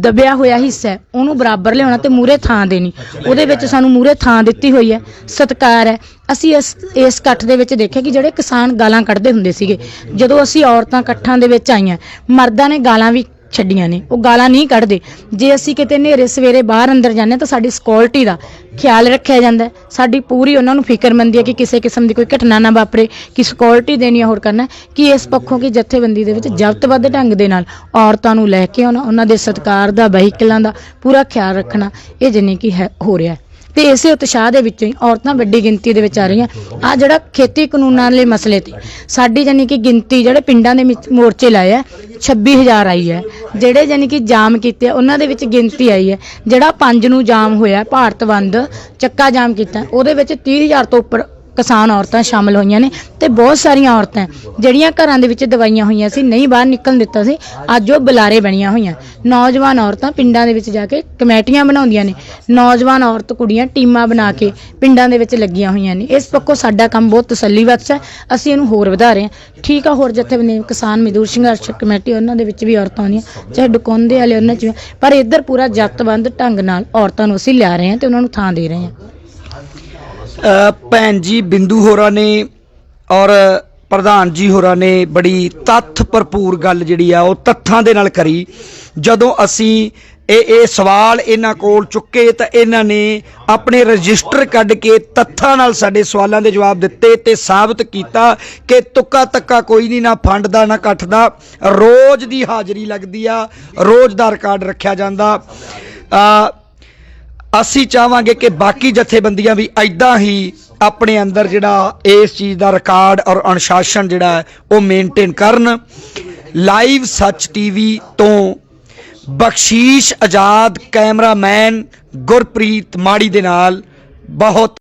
ਦਬਿਆ ਹੋਇਆ ਹਿੱਸਾ ਹੈ, ਉਹਨੂੰ ਬਰਾਬਰ ਲਿਆਉਣਾ ਤੇ ਮੂਰੇ ਥਾਂ ਦੇਣੀ। ਉਹਦੇ ਵਿੱਚ ਸਾਨੂੰ ਮੂਰੇ ਥਾਂ ਦਿੱਤੀ ਹੋਈ ਹੈ, ਸਤਕਾਰ ਹੈ। ਅਸੀਂ ਇਸ ਇਸ ਇਕੱਠ ਦੇ ਵਿੱਚ ਦੇਖਿਆ ਕਿ ਜਿਹੜੇ ਕਿਸਾਨ ਗਾਲਾਂ ਕੱਢਦੇ ਹੁੰਦੇ ਸੀਗੇ, ਜਦੋਂ ਅਸੀਂ ਔਰਤਾਂ ਇਕੱਠਾਂ ਦੇ ਵਿੱਚ ਆਈਆਂ, ਮਰਦਾਂ ਨੇ ਗਾਲਾਂ ਵੀ ਛੱਡੀਆਂ ਨੇ। ਉਹ ਗਾਲਾਂ ਨਹੀਂ ਕੱਢਦੇ। ਜੇ ਅਸੀਂ ਕਿਤੇ ਨੇਰੇ ਸਵੇਰੇ ਬਾਹਰ ਅੰਦਰ ਜਾਂਦੇ ਹਾਂ ਤਾਂ ਸਾਡੀ ਸਿਕਿਉਰਿਟੀ ਦਾ ਖਿਆਲ ਰੱਖਿਆ ਜਾਂਦਾ ਸਾਡੀ ਪੂਰੀ ਉਹਨਾਂ ਨੂੰ ਫਿਕਰਮੰਦੀ ਹੈ ਕਿ ਕਿਸੇ ਕਿਸਮ ਦੀ ਕੋਈ ਘਟਨਾ ਨਾ ਵਾਪਰੇ ਕਿ ਸਿਕਿਉਰਿਟੀ ਦੇਣੀ ਹੋਰ ਕਰਨਾ ਹੈ, ਕਿ ਇਸ ਪੱਖੋਂ ਕਿ ਜਥੇਬੰਦੀ ਦੇ ਵਿੱਚ ਜ਼ਬਤਬੱਧ ਢੰਗ ਦੇ ਨਾਲ ਔਰਤਾਂ ਨੂੰ ਲੈ ਕੇ ਆਉਣਾ ਉਹਨਾਂ ਦੇ ਸਤਿਕਾਰ ਦਾ ਵਹੀਕਲਾਂ ਦਾ ਪੂਰਾ ਖਿਆਲ ਰੱਖਣਾ ਇਹ ਜਿੰਨੀ ਕਿ ਹੈ ਹੋ ਰਿਹਾ ਤੇ ਇਸੇ ਉਤਸ਼ਾਹ ਦੇ ਵਿੱਚੋਂ ਹੀ ਔਰਤਾਂ ਵੱਡੀ ਗਿਣਤੀ ਦੇ ਵਿੱਚ ਆ ਰਹੀਆਂ। ਆ ਜਿਹੜਾ ਖੇਤੀ ਕਾਨੂੰਨਾਂ ਵਾਲੇ ਮਸਲੇ ਤੇ ਸਾਡੀ ਜਾਨੀ ਕਿ ਗਿਣਤੀ ਜਿਹੜੇ ਪਿੰਡਾਂ ਦੇ ਵਿੱਚ ਮੋਰਚੇ ਲਾਏ ਆ 26000 ਆਈ ਹੈ। ਜਿਹੜੇ ਜਾਨੀ ਕਿ ਜਾਮ ਕੀਤੇ ਆ, ਉਹਨਾਂ ਦੇ ਵਿੱਚ ਗਿਣਤੀ ਆਈ ਹੈ। ਜਿਹੜਾ 5 ਨੂੰ ਜਾਮ ਹੋਇਆ ਭਾਰਤ ਬੰਦ ਚੱਕਾ ਜਾਮ ਕੀਤਾ ਉਹਦੇ ਵਿੱਚ 30000 ਤੋਂ ਉੱਪਰ ਕਿਸਾਨ ਔਰਤਾਂ ਸ਼ਾਮਲ ਹੋਈਆਂ ਨੇ ਤੇ ਬਹੁਤ ਸਾਰੀਆਂ ਔਰਤਾਂ ਜਿਹੜੀਆਂ ਘਰਾਂ ਦੇ ਵਿੱਚ ਦਵਾਈਆਂ ਹੋਈਆਂ ਸੀ, ਨਹੀਂ ਬਾਹਰ ਨਿਕਲਣ ਦਿੱਤਾ ਸੀ, ਅੱਜ ਉਹ ਬੁਲਾਰੇ ਬਣੀਆਂ ਹੋਈਆਂ। ਨੌਜਵਾਨ ਔਰਤਾਂ ਪਿੰਡਾਂ ਦੇ ਵਿੱਚ ਜਾ ਕੇ ਕਮੇਟੀਆਂ ਬਣਾਉਂਦੀਆਂ ਨੇ। ਨੌਜਵਾਨ ਔਰਤ ਕੁੜੀਆਂ ਟੀਮਾਂ ਬਣਾ ਕੇ ਪਿੰਡਾਂ ਦੇ ਵਿੱਚ ਲੱਗੀਆਂ ਹੋਈਆਂ ਨੇ। ਇਸ ਪੱਖੋਂ ਸਾਡਾ ਕੰਮ ਬਹੁਤ ਤਸੱਲੀ ਬਖਸ਼ ਹੈ। ਅਸੀਂ ਇਹਨੂੰ ਹੋਰ ਵਧਾ ਰਹੇ ਹਾਂ। ਠੀਕ ਆ, ਹੋਰ ਜਥੇਬੰਦੀ ਕਿਸਾਨ ਮਜ਼ਦੂਰ ਸੰਘਰਸ਼ ਕਮੇਟੀ, ਉਹਨਾਂ ਦੇ ਵਿੱਚ ਵੀ ਔਰਤਾਂ ਆਉਂਦੀਆਂ, ਚਾਹੇ ਡਕੌਂਦੇ ਵਾਲੇ ਉਹਨਾਂ 'ਚ ਵੀ। ਪਰ ਇੱਧਰ ਪੂਰਾ ਜਬਤਬੰਦ ਢੰਗ ਨਾਲ ਔਰਤਾਂ ਨੂੰ ਅਸੀਂ ਲਿਆ ਰਹੇ ਹਾਂ ਤੇ ਉਹਨਾਂ ਨੂੰ ਥਾਂ ਦੇ ਰਹੇ ਹਾਂ। ਭੈਣ ਜੀ ਬਿੰਦੂ ਹੋਰਾਂ ਨੇ ਔਰ ਪ੍ਰਧਾਨ ਜੀ ਹੋਰਾਂ ਨੇ ਬੜੀ ਤੱਥ ਭਰਪੂਰ ਗੱਲ ਜਿਹੜੀ ਆ ਉਹ ਤੱਥਾਂ ਦੇ ਨਾਲ ਕਰੀ। ਜਦੋਂ ਅਸੀਂ ਇਹ ਇਹ ਸਵਾਲ ਇਹਨਾਂ ਕੋਲ ਚੁੱਕੇ ਤਾਂ ਇਹਨਾਂ ਨੇ ਆਪਣੇ ਰਜਿਸਟਰ ਕੱਢ ਕੇ ਤੱਥਾਂ ਨਾਲ ਸਾਡੇ ਸਵਾਲਾਂ ਦੇ ਜਵਾਬ ਦਿੱਤੇ ਤੇ ਸਾਬਤ ਕੀਤਾ ਕਿ ਤੁੱਕਾ ਤੱਕਾ ਕੋਈ ਨਹੀਂ, ਨਾ ਫੰਡ ਦਾ, ਨਾ ਇਕੱਠ ਦਾ। ਰੋਜ਼ ਦੀ ਹਾਜ਼ਰੀ ਲੱਗਦੀ ਆ ਰੋਜ਼ ਦਾ ਰਿਕਾਰਡ ਰੱਖਿਆ ਜਾਂਦਾ। ਆ ਅਸੀਂ ਚਾਹਾਂਗੇ ਕਿ ਬਾਕੀ ਜਥੇਬੰਦੀਆਂ ਵੀ ਐਦਾਂ ਹੀ ਆਪਣੇ ਅੰਦਰ ਜਿਹੜਾ ਇਸ ਚੀਜ਼ ਦਾ ਰਿਕਾਰਡ ਔਰ ਅਨੁਸ਼ਾਸਨ ਜਿਹੜਾ ਉਹ ਮੇਨਟੇਨ ਕਰਨ। ਲਾਈਵ ਸੱਚ ਟੀਵੀ ਤੋਂ ਬਖਸ਼ੀਸ਼ ਆਜ਼ਾਦ ਕੈਮਰਾਮੈਨ ਗੁਰਪ੍ਰੀਤ ਮਾੜੀ ਦੇ ਨਾਲ ਬਹੁਤ